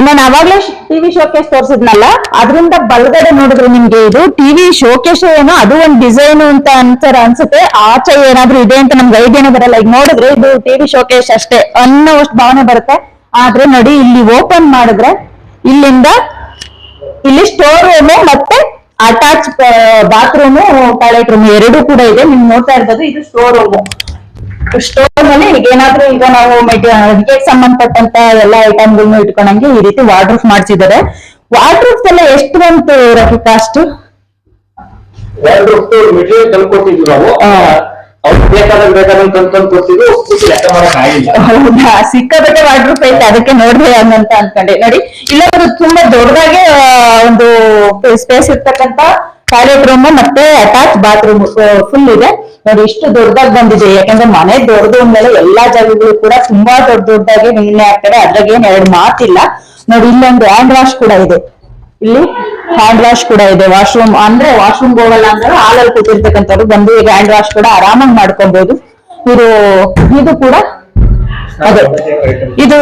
ನಾನು ಅವಾಗ್ಲೇ ಟಿವಿ ಶೋಕೇಸ್ ತೋರ್ಸಿದ್ನಲ್ಲ, ಅದರಿಂದ ಬಲಗಡೆ ನೋಡಿದ್ರೆ ನಿಮ್ಗೆ ಇದು ಟಿವಿ ಶೋಕೇಶ್ ಏನೋ ಅದು ಒಂದ್ ಡಿಸೈನ್ ಅಂತ ಅನ್ಸರ್ ಅನ್ಸುತ್ತೆ. ಆಚೆ ಏನಾದ್ರೂ ಇದೆ ಅಂತ ನಮ್ಗೆ ಐಡಿಯಾನೇ ಬರಲ್ಲ. ಈಗ ನೋಡಿದ್ರೆ ಇದು ಟಿವಿ ಶೋಕೇಶ್ ಅಷ್ಟೇ ಅನ್ನೋಷ್ಟು ಭಾವನೆ ಬರುತ್ತೆ. ಆದ್ರೆ ನೋಡಿ, ಇಲ್ಲಿ ಓಪನ್ ಮಾಡಿದ್ರೆ ಇಲ್ಲಿಂದ ಇಲ್ಲಿ ಸ್ಟೋರ್ ರೂಮು ಮತ್ತೆ ಅಟ್ಯಾಚ್ ಬಾತ್ರೂಮ್ ಟಾಯ್ಲೆಟ್ ರೂಮ್ ಎರಡು ಕೂಡ ಇದೆ. ನೀವು ನೋಡ್ತಾ ಇರ್ಬೋದು ಇದು ಸ್ಟೋರ್ ರೂಮ್ ಸ್ಟೋರ್ನಲ್ಲಿ ಈಗ ಏನಾದ್ರೂ ಈಗ ನಾವು ಅದಕ್ಕೆ ಸಂಬಂಧಪಟ್ಟಂತ ಎಲ್ಲ ಐಟಮ್ಗಳನ್ನ ಇಟ್ಕೊಂಡಂಗೆ ಈ ರೀತಿ ವಾರ್ಡ್ರೂಫ್ ಮಾಡ್ಸಿದ್ದಾರೆ. ವಾರ್ಡ್ರೂಫ್ ಎಲ್ಲ ಎಷ್ಟು ಬಂತು ರಫಿ ಕಾಸ್ಟ್ ಹೌದಾ? ಸಿಕ್ಕಾಪಟ್ಟೆ ವಾರ್ಡ್ರೂಫ್ ಐತೆ, ಅದಕ್ಕೆ ನೋಡ್ದೆ ಹಂಗಂತ ಅನ್ಕೊಂಡೆ. ನೋಡಿ ಇಲ್ಲ ಒಂದು ತುಂಬಾ ದೊಡ್ಡದಾಗೆ ಒಂದು ಸ್ಪೇಸ್ ಇರ್ತಕ್ಕಂತ ಟಾಯ್ಲೆಟ್ ರೂಮ್ ಮತ್ತೆ ಅಟ್ಯಾಚ್ ಬಾತ್ರೂಮ್ ಫುಲ್ ಇದೆ. ನೋಡಿ, ಇಷ್ಟು ದೊಡ್ಡದಾಗಿ ಬಂದಿದೆ. ಯಾಕಂದ್ರೆ ಮನೆ ದೊಡ್ಡದು ಅಂದ್ಮೇಲೆ ಎಲ್ಲಾ ಜಾಗಗಳು ಕೂಡ ತುಂಬಾ ದೊಡ್ಡ ದೊಡ್ಡದಾಗಿ ನಿರ್ಣಯ ಆಗ್ತದೆ. ಅದ್ರಾಗ ಏನ್ ಎರಡು ಮಾತಿಲ್ಲ. ನೋಡಿ, ಇಲ್ಲೊಂದು ಹ್ಯಾಂಡ್ ವಾಶ್ ಕೂಡ ಇದೆ. ಇಲ್ಲಿ ಹ್ಯಾಂಡ್ ವಾಶ್ ಕೂಡ ಇದೆ. ವಾಶ್ರೂಮ್ ಅಂದ್ರೆ ವಾಶ್ರೂಮ್ ಹೋಗಲ್ಲ ಅಂದ್ರೆ ಹಾಲಲ್ಲಿ ಕೂತಿರ್ತಕ್ಕಂಥವ್ರು ಬಂದು ಈಗ ಹ್ಯಾಂಡ್ ವಾಶ್ ಕೂಡ ಆರಾಮಾಗಿ ಮಾಡ್ಕೊಬಹುದು ಇದು ಇದು ಕೂಡ ಅದೇ. ಇದು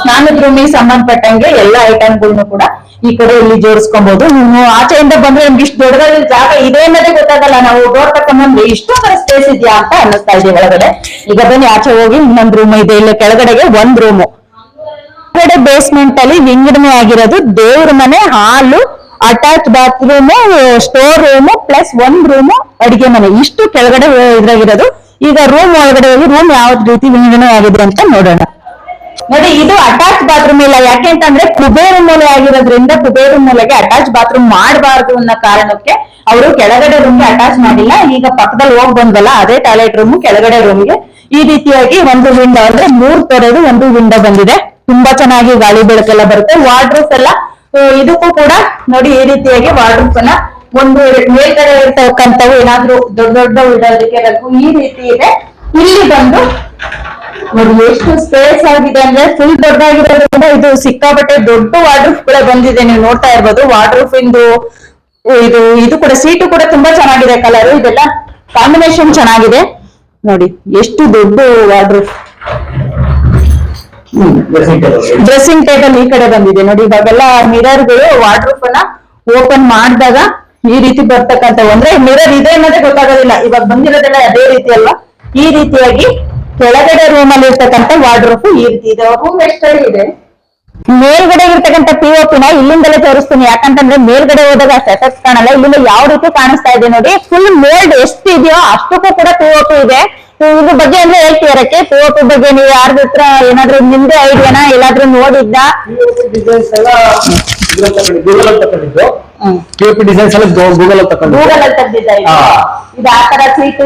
ಸ್ನಾನದ ರೂಮಿಗೆ ಸಂಬಂಧಪಟ್ಟಂಗೆ ಎಲ್ಲಾ ಐಟಮ್ಗಳನ್ನು ಕೂಡ ಈ ಕಡೆ ಇಲ್ಲಿ ಜೋಡಿಸ್ಕೊಬಹುದು ನೀವು ಆಚೆಯಿಂದ ಬಂದ್ರೆ ನಮ್ಗೆ ಇಷ್ಟು ದೊಡ್ಡದಾದ ಜಾಗ ಇದೆ ಅನ್ನೋದೇ ಗೊತ್ತಾಗಲ್ಲ. ನಾವು ಡೋರ್ ತಕೊಂಡ್ಬಂದ್ರೆ ಇಷ್ಟೊಂದರ ಸ್ಪೇಸ್ ಇದೆಯಾ ಅಂತ ಅನ್ನಿಸ್ತಾ ಇದೆ ಒಳಗಡೆ. ಈಗ ಬನ್ನಿ, ಆಚೆ ಹೋಗಿ ಇನ್ನೊಂದು ರೂಮ್ ಇದೆ. ಇಲ್ಲಿ ಕೆಳಗಡೆಗೆ ಒಂದ್ ರೂಮು ಕಡೆ ಬೇಸ್ಮೆಂಟ್ ಅಲ್ಲಿ ವಿಂಗಡಣೆ ಆಗಿರೋದು ದೇವ್ರ ಮನೆ, hall attach bathroom store room plus ಒಂದ್ ರೂಮ್ ಅಡಿಗೆ ಮನೆ. ಇಷ್ಟು ಕೆಳಗಡೆ ಇದ್ರಾಗಿರೋದು. ಈಗ ರೂಮ್ ಒಳಗಡೆ ಹೋಗಿ ರೂಮ್ ಯಾವ ರೀತಿ ವಿಂಗಡಣೆ ಆಗಿದೆ ಅಂತ ನೋಡೋಣ. ನೋಡಿ, ಇದು ಅಟ್ಯಾಚ್ ಬಾತ್ರೂಮ್ ಇಲ್ಲ. ಯಾಕೆ ಅಂತಂದ್ರೆ ಕುಬೇರ ಮೂಲೆ ಆಗಿರೋದ್ರಿಂದ ಕುಬೇರ ಮೂಲೆಗೆ ಅಟ್ಯಾಚ್ ಬಾತ್ರೂಮ್ ಮಾಡಬಾರದು ಅನ್ನೋ ಕಾರಣಕ್ಕೆ ಅವರು ಕೆಳಗಡೆ ರೂಮ್ಗೆ ಅಟ್ಯಾಚ್ ಮಾಡಿಲ್ಲ. ಈಗ ಪಕ್ಕದಲ್ಲಿ ಹೋಗ್ ಬಂದಲ್ಲ ಅದೇ ಟಾಯ್ಲೆಟ್ ರೂಮ್ ಕೆಳಗಡೆ ರೂಮ್ಗೆ ಈ ರೀತಿಯಾಗಿ ಒಂದು ವಿಂಡೋ ಅಂದ್ರೆ ಮೂರ್ ತರದು ಒಂದು ವಿಂಡೋ ಬಂದಿದೆ. ತುಂಬಾ ಚೆನ್ನಾಗಿ ಗಾಳಿ ಬೆಳಕೆಲ್ಲ ಬರುತ್ತೆ. ವಾರ್ಡ್ರೂಫ್ ಎಲ್ಲ ಇದಕ್ಕೂ ಕೂಡ ನೋಡಿ ಈ ರೀತಿಯಾಗಿ ವಾರ್ಡ್ರೂಫ್ ಅನ್ನ ಒಂದು ಮೇಲ್ಗಡೆ ಇರ್ತಕ್ಕಂಥವು ಏನಾದ್ರೂ ದೊಡ್ಡ ದೊಡ್ಡ ಇಡೋದಕ್ಕೆ ಈ ರೀತಿ ಇದೆ. ಇಲ್ಲಿ ಬಂದು ನೋಡಿ ಎಷ್ಟು ಸ್ಪೇಸ್ ಆಗಿದೆ ಅಂದ್ರೆ ಫುಲ್ ದೊಡ್ಡದಾಗಿರೋದ್ರಿಂದ ಇದು ಸಿಕ್ಕಾಪಟ್ಟೆ ದೊಡ್ಡ ವಾರ್ಡ್ರೂಫ್ ಕೂಡ ಬಂದಿದೆ. ನೀವು ನೋಡ್ತಾ ಇರ್ಬೋದು ವಾರ್ಡ್ರೂಫ್ ಇಂದು ಇದು ಇದು ಕೂಡ ಸೀಟು ಕೂಡ ತುಂಬಾ ಚೆನ್ನಾಗಿದೆ ಕಲರ್ ಇದೆಲ್ಲ ಕಾಂಬಿನೇಷನ್ ಚೆನ್ನಾಗಿದೆ. ನೋಡಿ, ಎಷ್ಟು ದೊಡ್ಡ ವಾರ್ಡ್ರೂಫ್ ಡ್ರೆಸ್ಸಿಂಗ್ ಟೇಬಲ್ ಈ ಕಡೆ ಬಂದಿದೆ. ನೋಡಿ, ಇವಾಗೆಲ್ಲ ಮಿರರ್ಗಳು ವಾರ್ಡ್ರೂಫ್ ಅನ್ನ ಓಪನ್ ಮಾಡಿದಾಗ ಈ ರೀತಿ ಬರ್ತಕ್ಕಂಥ ಅಂದ್ರೆ ಮಿರರ್ ಇದೆ ಅನ್ನೋದೇ ಗೊತ್ತಾಗೋದಿಲ್ಲ. ಇವಾಗ ಬಂದಿರೋದೆಲ್ಲ ಅದೇ ರೀತಿ ಅಲ್ವಾ? ಈ ರೀತಿಯಾಗಿ ಕೆಳಗಡೆ ರೂಮ್ ಅಲ್ಲಿ ಇರ್ತಕ್ಕಂಥ ವಾರ್ಡ್ರೋಬ್ ಈ ರೀತಿ ಇದೆ. ರೂಮ್ ಎಷ್ಟಡಿ ಇದೆ? ಮೇಲ್ಗಡೆ ಇರ್ತಕ್ಕಂಥ ಪಿ ಓ ನ ಇಲ್ಲಿಂದಲೇ ತೋರಿಸ್ತೀನಿ. ಯಾಕಂತಂದ್ರೆ ಮೇಲ್ಗಡೆ ಹೋದಾಗ ಅಷ್ಟು ಎಫೆಕ್ಟ್ ಕಾಣಲ್ಲ. ಇಲ್ಲಿಂದ ಯಾವ ರೀತಿ ಕಾಣಿಸ್ತಾ ಇದೆ ನೋಡಿ. ಫುಲ್ ಮೋಲ್ಡ್ ಎಷ್ಟು ಇದೆಯೋ ಅಷ್ಟಕ್ಕೂ ಕೂಡ ಪಿ ಓ ಪಿ ಇದೆ. ಇದ್ರ ಬಗ್ಗೆ ಅಂದ್ರೆ ಹೇಳ್ತೀರಕ್ಕೆ ಪಿ ಓ ಪಿ ಬಗ್ಗೆ ನೀವು ಯಾರ ಹತ್ರ ಏನಾದ್ರೂ ನಿಮ್ದೇ ಐಡಿಯಾನ ಎಲ್ಲಾದ್ರೂ ನೋಡಿದ್ದ? ಡಿಸೈನ್ಸ್ ಎಲ್ಲ ಗೂಗಲ್ ಪಿಒಪಿ ಡಿಸೈನ್ಸ್ ಎಲ್ಲ ಗೂಗಲ್ ಅಲ್ಲಿ ತಗೊಂಡಿದ್ದು. ಗೂಗಲ್ ಅಲ್ಲಿ ತೆಗ್ದಿದ್ದ ಇದು ಆ ತರ ಸೀಟು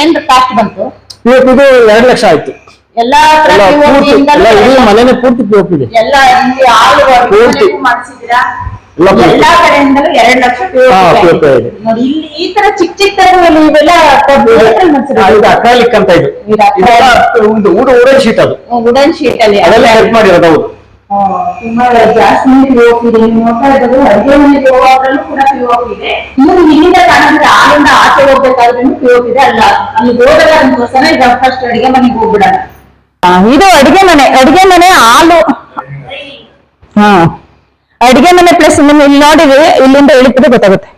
ಏನ್ ಕಾಸ್ಟ್ ಬಂತು? ಪಿಒಪಿದು ಎರಡು ಲಕ್ಷ ಆಯ್ತು. ಎಲ್ಲಾ ಪೂರ್ತಿ ಎಲ್ಲ ಇಡೀ ಮನೆನೇ ಪೂರ್ತಿ ಪಿಒಪಿ ಇದೆ ಎಲ್ಲ ಇಲ್ಲಿ ಆಳು ಪೂರ್ತಿ. ಮಾಡಿಸಿದಿರಾ ಎಲ್ಲಾ ಕಡೆಯಿಂದಲೂ ಎರಡ್ ಲಕ್ಷ POP ಆಗಿದೆ. ನೋಡಿ ಇಲ್ಲಿ ಈ ತರ ಚಿಕ್ಕ ಚಿಕ್ಕ ತರದಲ್ಲಿ ಇವೆಲ್ಲ ಆ, ಇದು ಅಕ್ರಾಲಿಕ್ ಅಂತ ಇದು. ಇದು acrylic. ಇದೆಲ್ಲ ಒಂದು ಊಡ ಶೀಟ್ ಅದು. ವುಡನ್ ಶೀಟ್ ಅಲ್ಲಿ. ಅದೆಲ್ಲ ಹೆಲ್ಪ್ ಮಾಡಿರೋದು ಹೌದು. ಆ, ತುಂಬಾ ಜಾಸ್ತಿ POP ಇದೆ ನೀವು ನೋಡ್ತಾ ಇರೋದು ಅಡುಗೆ ಮನೆಗೆ ಹೋಗೋದ್ರಲ್ಲೂ ಕೂಡ POP ಇದೆ. ಇನ್ನು ಇಲ್ಲಿಂದ ಕಾಣಿದ್ರೆ ಆಳಿಂದ ಆಚೆ ಹೋಗ್ಬೇಕಾದ್ರೂ POP ಇದೆ. ಅಲ್ಲ ಅಲ್ಲಿ ಹೋದಾಗ ಅದಕ್ಕೋಸ್ಕರ ಈಗ ಫಸ್ಟ್ ಅಡುಗೆ ಮನೆಗೆ ಹೋಗ್ಬಿಡೋಣ. ಇದು ಅಡಿಗೆ ಮನೆ ಅಡಿಗೆ ಮನೆ ಹಾಲು. ಹಾ. ಅಡಿಗೆ ಮನೆ ಪ್ಲಸ್ ಇಲ್ಲಿ ನೋಡಿದ್ರೆ ಇಲ್ಲಿಂದ ಇಳಿದ್ರೆ ಗೊತ್ತಾಗುತ್ತೆ.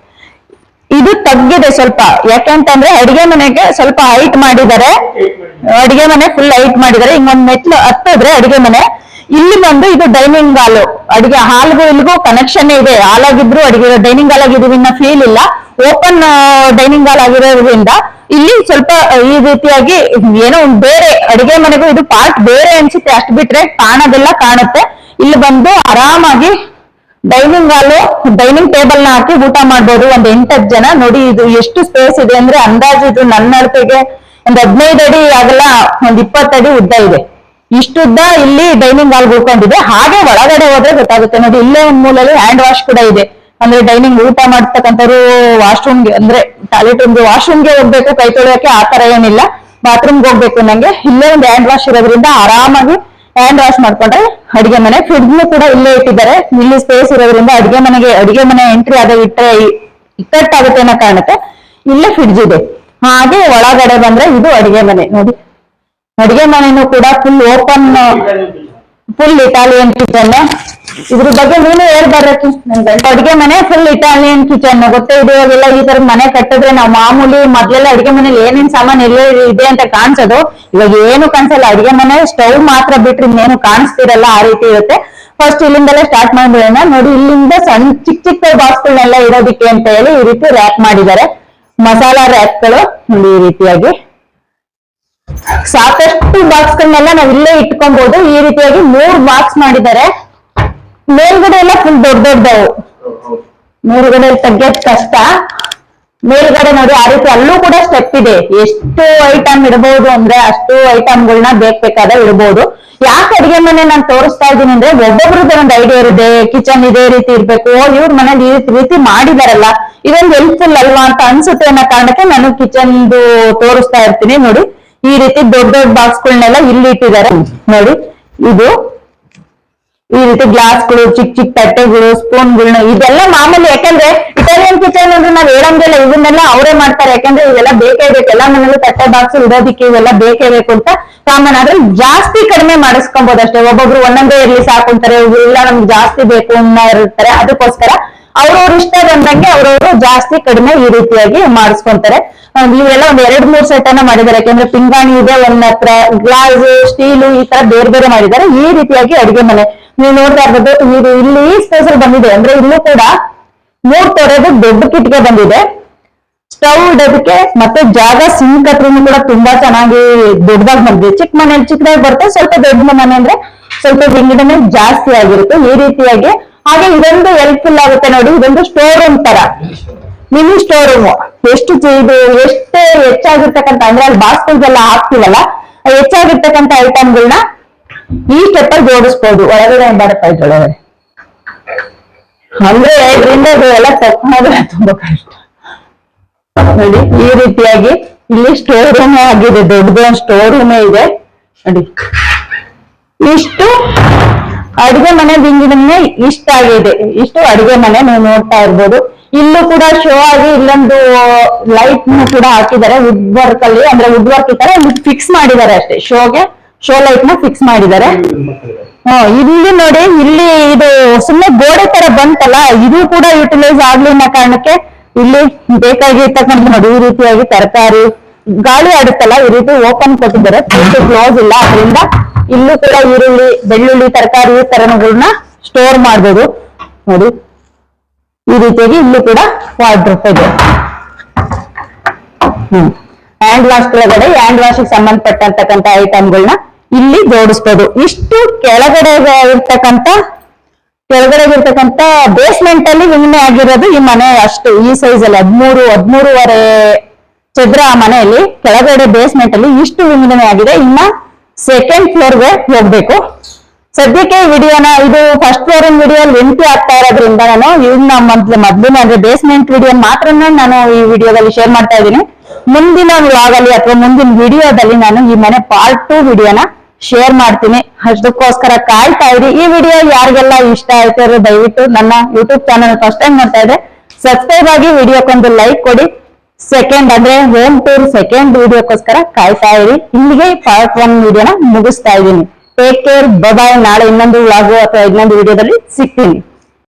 ಇದು ತಗ್ಗಿದೆ ಸ್ವಲ್ಪ, ಯಾಕೆಂತಂದ್ರೆ ಅಡಿಗೆ ಮನೆಗೆ ಸ್ವಲ್ಪ ಹೈಟ್ ಮಾಡಿದ್ದಾರೆ. ಅಡಿಗೆ ಮನೆ ಫುಲ್ ಹೈಟ್ ಮಾಡಿದ್ದಾರೆ. ಇನ್ನೊಂದ್ ಮೆಟ್ಲು ಹತ್ತಿದ್ರೆ ಅಡಿಗೆ ಮನೆ, ಇಲ್ಲಿ ಬಂದು ಇದು ಡೈನಿಂಗ್ ಹಾಲು ಅಡಿಗೆ ಹಾಲ್ಗೂ ಇಲ್ಲಿಗೂ ಕನೆಕ್ಷನ್ ಇದೆ. ಹಾಲಾಗಿದ್ರು ಅಡಿಗೆ ಡೈನಿಂಗ್ ಹಾಲ್ ಇನ್ನ ಫೀಲ್ ಇಲ್ಲ. ಓಪನ್ ಡೈನಿಂಗ್ ಹಾಲ್ ಆಗಿರೋದ್ರಿಂದ ಇಲ್ಲಿ ಸ್ವಲ್ಪ ಈ ರೀತಿಯಾಗಿ ಏನೋ ಒಂದು ಬೇರೆ ಅಡಿಗೆ ಮನೆಗೂ ಇದು ಪಾರ್ಟ್ ಬೇರೆ ಅನ್ಸುತ್ತೆ. ಅಷ್ಟು ಬಿಟ್ರೆ ಕಾಣೋದೆಲ್ಲ ಕಾಣುತ್ತೆ. ಇಲ್ಲಿ ಬಂದು ಆರಾಮಾಗಿ ಡೈನಿಂಗ್ ಹಾಲು ಡೈನಿಂಗ್ ಟೇಬಲ್ನ ಹಾಕಿ ಊಟ ಮಾಡ್ಬೋದು. ಒಂದ್ ಎಂಟತ್ತು ಜನ. ನೋಡಿ, ಇದು ಎಷ್ಟು ಸ್ಪೇಸ್ ಇದೆ ಅಂದ್ರೆ ಅಂದಾಜು ಇದು ನನ್ನ ಅಳತೆಗೆ ಒಂದ್ ಹದಿನೈದು ಅಡಿ ಆಗಲ್ಲ, ಒಂದ್ ಇಪ್ಪತ್ತಡಿ ಉದ್ದ ಇದೆ. ಇಷ್ಟುದ್ದ ಇಲ್ಲಿ ಡೈನಿಂಗ್ ಹಾಲ್ ಉಳ್ಕೊಂಡಿದೆ. ಹಾಗೆ ಒಳಗಡೆ ಹೋದ್ರೆ ಗೊತ್ತಾಗುತ್ತೆ. ನೋಡಿ, ಇಲ್ಲೇ ಒಂದ್ ಮೂಲಲ್ಲಿ ಹ್ಯಾಂಡ್ ವಾಶ್ ಕೂಡ ಇದೆ. ಅಂದ್ರೆ ಡೈನಿಂಗ್ ಊಟ ಮಾಡ್ತಕ್ಕಂಥವ್ರು ವಾಶ್ರೂಮ್ಗೆ ಅಂದ್ರೆ ಟಾಯ್ಲೆಟ್ ರೂಮ್ಗೆ ವಾಶ್ರೂಮ್ಗೆ ಹೋಗ್ಬೇಕು, ಕೈ ತೊಳೆಯೋಕೆ ಆ ತರ ಏನಿಲ್ಲ. ಬಾತ್ರೂಮ್ಗೆ ಹೋಗ್ಬೇಕು ನಂಗೆ. ಇಲ್ಲೇ ಒಂದು ಹ್ಯಾಂಡ್ ವಾಶ್ ಇರೋದ್ರಿಂದ ಆರಾಮಾಗಿ ಹ್ಯಾಂಡ್ ವಾಶ್ ಮಾಡ್ಕೊಂಡ್ರೆ ಅಡಿಗೆ ಮನೆ. ಫ್ರಿಡ್ಜ್ ಕೂಡ ಇಲ್ಲೇ ಇಟ್ಟಿದ್ದಾರೆ. ಇಲ್ಲಿ ಸ್ಪೇಸ್ ಇರೋದ್ರಿಂದ ಅಡಿಗೆ ಮನೆಗೆ, ಅಡಿಗೆ ಮನೆ ಎಂಟ್ರಿ ಅದೇ ಇಟ್ಟರೆ ಇಕ್ಕಟ್ಟಾಗುತ್ತೆ ಅನ್ನೋ ಕಾರಣಕ್ಕೆ ಇಲ್ಲೇ ಫ್ರಿಡ್ಜ್ ಇದೆ. ಹಾಗೆ ಒಳಗಡೆ ಬಂದ್ರೆ ಇದು ಅಡಿಗೆ ಮನೆ. ನೋಡಿ. ಅಡಿಗೆ ಮನೆನೂ ಕೂಡ full open full Italian kitchen ಇದ್ರ ಬಗ್ಗೆ ನೀನು ಹೇಳ್ಬಾರಕ್ಕೆ ಅಡಿಗೆ ಮನೆ ಫುಲ್ ಇಟಾಲಿಯನ್ ಕಿಚನ್ ಗೊತ್ತೇ ಇದೆ ಈ ತರ ಮನೆ ಕಟ್ಟಿದ್ರೆ ನಾವು ಮಾಮೂಲಿ ಮೊದ್ಲೆಲ್ಲ ಅಡಿಗೆ ಮನೇಲಿ ಏನೇನ್ ಸಾಮಾನ್ ಎಲ್ಲ ಇದೆ ಅಂತ ಕಾಣಿಸೋದು. ಇವಾಗ ಏನು ಕಾಣಿಸಲ್ಲ, ಅಡಿಗೆ ಮನೆ ಸ್ಟವ್ ಮಾತ್ರ ಬಿಟ್ರೆ ಇನ್ನೇನು ಕಾಣಿಸ್ತಿರಲ್ಲ ಆ ರೀತಿ ಇರುತ್ತೆ. ಫಸ್ಟ್ ಇಲ್ಲಿಂದಲೇ ಸ್ಟಾರ್ಟ್ ಮಾಡ್ಬಿಡೋಣ ನೋಡಿ, ಇಲ್ಲಿಂದ ಸಣ್ಣ ಚಿಕ್ಕ ಚಿಕ್ಕ ಬಾಕ್ಸ್ಗಳನ್ನೆಲ್ಲ ಇರೋದಿಕ್ಕೆ ಅಂತ ಹೇಳಿ ಈ ರೀತಿ ರ್ಯಾಕ್ ಮಾಡಿದ್ದಾರೆ. ಮಸಾಲಾ ರ್ಯಾಕ್ಗಳು ನೋಡಿ ಈ ರೀತಿಯಾಗಿ. ಸಾಕಷ್ಟು ಬಾಕ್ಸ್ ಗಳನ್ನೆಲ್ಲ ನಾವು ಇಲ್ಲೇ ಇಟ್ಕೊಬಹುದು ಈ ರೀತಿಯಾಗಿ ಮೂರ್ ಬಾಕ್ಸ್ ಮಾಡಿದ್ದಾರೆ. ಮೇಲ್ಗಡೆ ಎಲ್ಲ ಫುಲ್ ದೊಡ್ಡ ದೊಡ್ಡವು. ಮೇಲ್ಗಡೆ ತೆಗಿಯೋದ್ ಕಷ್ಟ. ಮೇಲ್ಗಡೆ ನೋಡಿ, ಆ ರೀತಿ ಅಲ್ಲೂ ಕೂಡ ಸ್ಟೆಪ್ ಇದೆ. ಎಷ್ಟು ಐಟಮ್ ಇಡಬಹುದು ಅಂದ್ರೆ ಅಷ್ಟು ಐಟಮ್ಗಳನ್ನ ಬೇಕ್ ಬೇಕಾದ ಇಡಬಹುದು ಯಾಕೆ ಅಡಿಗೆ ಮನೆ ನಾನು ತೋರಿಸ್ತಾ ಇದ್ದೀನಿ ಅಂದ್ರೆ ಒಬ್ಬೊಬ್ರದ್ದು ಒಂದು ಐಡಿಯಾ ಇರುತ್ತೆ. ಕಿಚನ್ ಇದೇ ರೀತಿ ಇರ್ಬೇಕು. ಇವ್ರ ಮನೇಲಿ ಈ ರೀತಿ ಮಾಡಿದಾರಲ್ಲ. ಇದೊಂದು ಹೆಲ್ಪ್ಫುಲ್ ಅಲ್ವಾ ಅಂತ ಅನ್ಸುತ್ತೆ ಅನ್ನೋ ಕಾರಣಕ್ಕೆ ನಾನು ಕಿಚನ್ದು ತೋರಿಸ್ತಾ ಇರ್ತೀನಿ. ನೋಡಿ, ಈ ರೀತಿ ದೊಡ್ಡ ದೊಡ್ಡ ಬಾಕ್ಸ್ಗಳನ್ನೆಲ್ಲ ಇಲ್ಲಿ ಇಟ್ಟಿದ್ದಾರೆ. ನೋಡಿ, ಇದು ಈ ರೀತಿ ಗ್ಲಾಸ್ಗಳು ಚಿಕ್ಕ ಚಿಕ್ಕ ತಟ್ಟೆಗಳು ಸ್ಪೂನ್ಗಳನ್ನ ಇದೆಲ್ಲ ಮಾಮೂಲಿ ಯಾಕಂದ್ರೆ ಇಟಾಲಿಯನ್ ಕಿಚನ್ ಅಂದ್ರೆ ನಾವ್ ಹೇಳಂಗಿಲ್ಲ ಇವನ್ನೆಲ್ಲ ಅವರೇ ಮಾಡ್ತಾರೆ. ಯಾಕಂದ್ರೆ ಇವೆಲ್ಲ ಬೇಕೇ ಬೇಕು. ಎಲ್ಲಾ ಮನೇಲಿ ತಟ್ಟೆ ಬಾಕ್ಸ್ ಇಡೋದಿಕ್ಕೆ ಇವೆಲ್ಲ ಬೇಕೇ ಬೇಕು ಅಂತ ಕಾಮನ್ ಆದ್ರೆ ಜಾಸ್ತಿ ಕಡಿಮೆ ಮಾಡಿಸ್ಕೊಬಹುದು ಅಷ್ಟೇ. ಒಬ್ಬೊಬ್ರು ಒಂದೊಂದೇ ಇರ್ಲಿ ಸಾಕೊಂತಾರೆ ಇಲ್ಲ ನಮ್ಗೆ ಜಾಸ್ತಿ ಬೇಕು ಅನ್ನೋ ಇರ್ತಾರೆ. ಅದಕ್ಕೋಸ್ಕರ ಅವ್ರವ್ರ ಇಷ್ಟ ಬಂದಂಗೆ ಅವ್ರವ್ರು ಜಾಸ್ತಿ ಕಡಿಮೆ ಈ ರೀತಿಯಾಗಿ ಮಾಡಿಸ್ಕೊಂತಾರೆ. ಇವೆಲ್ಲ ಒಂದ್ ಎರಡ್ ಮೂರ್ ಸೆಟ್ ಅನ್ನ ಮಾಡಿದ್ದಾರೆ. ಯಾಕಂದ್ರೆ ಪಿಂಗಾಣಿ ಇದೆ, ಒಂದ್ ಹತ್ರ ಗ್ಲಾಸ್ ಸ್ಟೀಲು ಈ ತರ ಬೇರೆ ಬೇರೆ ಮಾಡಿದ್ದಾರೆ. ಈ ರೀತಿಯಾಗಿ ಅಡಿಗೆ ಮನೆ ನೀವು ನೋಡ್ತಾ ಇರ್ಬೋದು, ಇದು ಇಲ್ಲಿ ಸ್ಪೇಸ್ ಬಂದಿದೆ. ಅಂದ್ರೆ ಇಲ್ಲೂ ಕೂಡ ಮೂರ್ ತೊರೆದು ದೊಡ್ಡ ಕಿಟ್ಗೆ ಬಂದಿದೆ. ಸ್ಟವ್ ಇಡೋದಕ್ಕೆ ಮತ್ತೆ ಜಾಗ ಸಿಂಕ್ ಹತ್ರನು ಕೂಡ ತುಂಬಾ ಚೆನ್ನಾಗಿ ದೊಡ್ಡದಾಗಿ ಬಂದಿದೆ. ಚಿಕ್ಕ ಮನೆ, ಚಿಕ್ಕದಾಗಿ ಬರುತ್ತೆ. ಸ್ವಲ್ಪ ದೊಡ್ಡ ಮನೆ ಅಂದ್ರೆ ಸ್ವಲ್ಪ ವಿಂಗಡಣೆ ಜಾಸ್ತಿ ಆಗಿರುತ್ತೆ ಈ ರೀತಿಯಾಗಿ. ಹಾಗೆ ಇದೊಂದು ಹೆಲ್ಪ್ಫುಲ್ ಆಗುತ್ತೆ ನೋಡಿ, ಇದೊಂದು ಸ್ಟೋರ್ ರೂಮ್ ತರ. ಮಿನಿ ಸ್ಟೋರ್ ರೂಮ್ ಎಷ್ಟು ಇದು ಎಷ್ಟು ಹೆಚ್ಚಾಗಿರ್ತಕ್ಕಂಥ, ಅಂದ್ರೆ ಅಲ್ಲಿ ಬಾಸ್ಕಲ್ಸ್ ಹಾಕ್ತಿವಲ್ಲ ಆ ಹೆಚ್ಚಾಗಿರ್ತಕ್ಕಂಥ ಐಟಮ್ಗಳನ್ನ ಈ ಸ್ಟೆಪ್ ಜೋಡಿಸ್ಬೋದು, ಒಳಗಡೆ ಬರುತ್ತೆ ಇದ್ರೊಳಗಡೆ ಅಂದ್ರೆ ಇದರಿಂದ ಎಲ್ಲ ತಕ್ಕೋದ್ರೆ ತುಂಬಾ ಕಷ್ಟ. ನೋಡಿ, ಈ ರೀತಿಯಾಗಿ ಇಲ್ಲಿ ಸ್ಟೋರ್ ರೂಮ್ ಆಗಿದೆ ದೊಡ್ಡದೊಂದು ಸ್ಟೋರ್ ರೂಮ್ ಇದೆ. ನೋಡಿ, ಇಷ್ಟು ಅಡುಗೆ ಮನೆ ವಿಂಗಡಣೆ ಇಷ್ಟ ಆಗಿದೆ. ಇಷ್ಟು ಅಡುಗೆ ಮನೆ ನೀವು ನೋಡ್ತಾ ಇರ್ಬೋದು. ಇಲ್ಲೂ ಕೂಡ ಶೋ ಆಗಿ ಇಲ್ಲೊಂದು ಲೈಟ್ ಕೂಡ ಹಾಕಿದ್ದಾರೆ ವುಡ್ ವರ್ಕ್ ಅಲ್ಲಿ. ಅಂದ್ರೆ ವುಡ್ ವರ್ಕ್ ಈ ತರ ಫಿಕ್ಸ್ ಮಾಡಿದ್ದಾರೆ ಅಷ್ಟೇ. ಶೋಗೆ ಶೋ ಲೈಟ್ನ ಫಿಕ್ಸ್ ಮಾಡಿದ್ದಾರೆ. ಹ್ಮ್, ಇಲ್ಲಿ ನೋಡಿ, ಇಲ್ಲಿ ಇದು ಸುಮ್ಮನೆ ಗೋಡೆ ತರ ಬಂತಲ್ಲ, ಇದು ಕೂಡ ಯುಟಿಲೈಸ್ ಆಗ್ಲಿ ಅನ್ನೋ ಕಾರಣಕ್ಕೆ ಇಲ್ಲಿ ಬೇಕಾಗಿರ್ತಕ್ಕಂಥ ನೋಡಿ ಈ ರೀತಿಯಾಗಿ ತರಕಾರಿ, ಗಾಳಿ ಆಡುತ್ತಲ್ಲ, ಈ ರೀತಿ ಓಪನ್ ಕೊಟ್ಟಿದ್ದಾರೆ. ಕ್ಲೋಸ್ ಇಲ್ಲ. ಅದರಿಂದ ಇಲ್ಲೂ ಕೂಡ ಈರುಳ್ಳಿ, ಬೆಳ್ಳುಳ್ಳಿ, ತರಕಾರಿ ತರಣಗಳನ್ನ ಸ್ಟೋರ್ ಮಾಡ್ಬೋದು. ನೋಡಿ, ಈ ರೀತಿಯಾಗಿ ಇಲ್ಲೂ ಕೂಡ ವಾರ್ಡ್ರೋಪ್ ಇದೆ. ಹ್ಮ್. ಹ್ಯಾಂಡ್ ವಾಶ್ ಕೆಳಗಡೆ ಹ್ಯಾಂಡ್ ವಾಶ್ ಸಂಬಂಧಪಟ್ಟಂತಕ್ಕಂಥ ಐಟಮ್ಗಳನ್ನ ಇಲ್ಲಿ ಜೋಡಿಸ್ಬೋದು. ಇಷ್ಟು ಕೆಳಗಡೆ ಇರ್ತಕ್ಕಂತ ಕೆಳಗಡೆ ಇರ್ತಕ್ಕಂತ ಬೇಸ್ಮೆಂಟ್ ಅಲ್ಲಿ ವಿಂಗಡಣೆ ಆಗಿರೋದು ಈ ಮನೆ ಅಷ್ಟು. ಈ ಸೈಜ್ ಅಲ್ಲಿ ಹದ್ಮೂರು, ಹದ್ಮೂರುವರೆ ಚದ್ರ ಮನೆಯಲ್ಲಿ ಕೆಳಗಡೆ ಬೇಸ್ಮೆಂಟ್ ಅಲ್ಲಿ ಇಷ್ಟು ವಿಂಗಡಣೆ ಆಗಿದೆ. ಇನ್ನ ಸೆಕೆಂಡ್ ಫ್ಲೋರ್ಗೆ ಹೋಗ್ಬೇಕು. ಸದ್ಯಕ್ಕೆ ವಿಡಿಯೋನ, ಇದು ಫಸ್ಟ್ ಫ್ಲೋರ್ ವಿಡಿಯೋ ಲೆಂತಿ ಆಗ್ತಾ ಇರೋದ್ರಿಂದ ನಾನು ಇನ್ನ ಮೊದ್ಲು, ಮೊದ್ಲಿನ ಅಂದ್ರೆ ಬೇಸ್ಮೆಂಟ್ ವಿಡಿಯೋ ಮಾತ್ರ ನಾನು ಈ ವಿಡಿಯೋದಲ್ಲಿ ಶೇರ್ ಮಾಡ್ತಾ ಇದ್ದೀನಿ. ಮುಂದಿನ ವ್ಲಾಗ್ ಅಲ್ಲಿ ಅಥವಾ ಮುಂದಿನ ವಿಡಿಯೋದಲ್ಲಿ ನಾನು ಈ ಮನೆ ಪಾರ್ಟ್ ಟು ವಿಡಿಯೋನ ಶೇರ್ ಮಾಡ್ತೀನಿ. ಅಷ್ಟಕ್ಕೋಸ್ಕರ ಕಾಯ್ತಾ ಇದ್ರಿ ಈ ವಿಡಿಯೋ ಯಾರಿಗೆಲ್ಲ ಇಷ್ಟ ಆಯ್ತಾರೋ ದಯವಿಟ್ಟು ನನ್ನ ಯೂಟ್ಯೂಬ್ ಚಾನಲ್ ಫಸ್ಟ್ ಟೈಮ್ ನೋಡ್ತಾ ಇದ್ರೆ ಸಬ್ಸ್ಕ್ರೈಬ್ ಆಗಿ ವಿಡಿಯೋಕ್ಕೊಂದು ಲೈಕ್ ಕೊಡಿ. ಸೆಕೆಂಡ್ ಅಂದ್ರೆ ಹೋಮ್ ಟೂರ್ ಸೆಕೆಂಡ್ ವಿಡಿಯೋಕ್ಕೋಸ್ಕರ ಕಾಯ್ತಾ ಇರಿ. ಇಲ್ಲಿಗೆ ಪಾರ್ಟ್ ಒನ್ ವಿಡಿಯೋನ ಮುಗಿಸ್ತಾ ಇದ್ದೀನಿ. ಟೇಕ್ ಕೇರ್ ಬಾಯ್ ನಾಳೆ ಇನ್ನೊಂದು ವ್ಲಾಗು ಅಥವಾ ಇನ್ನೊಂದು ವಿಡಿಯೋದಲ್ಲಿ ಸಿಗ್ತೀನಿ.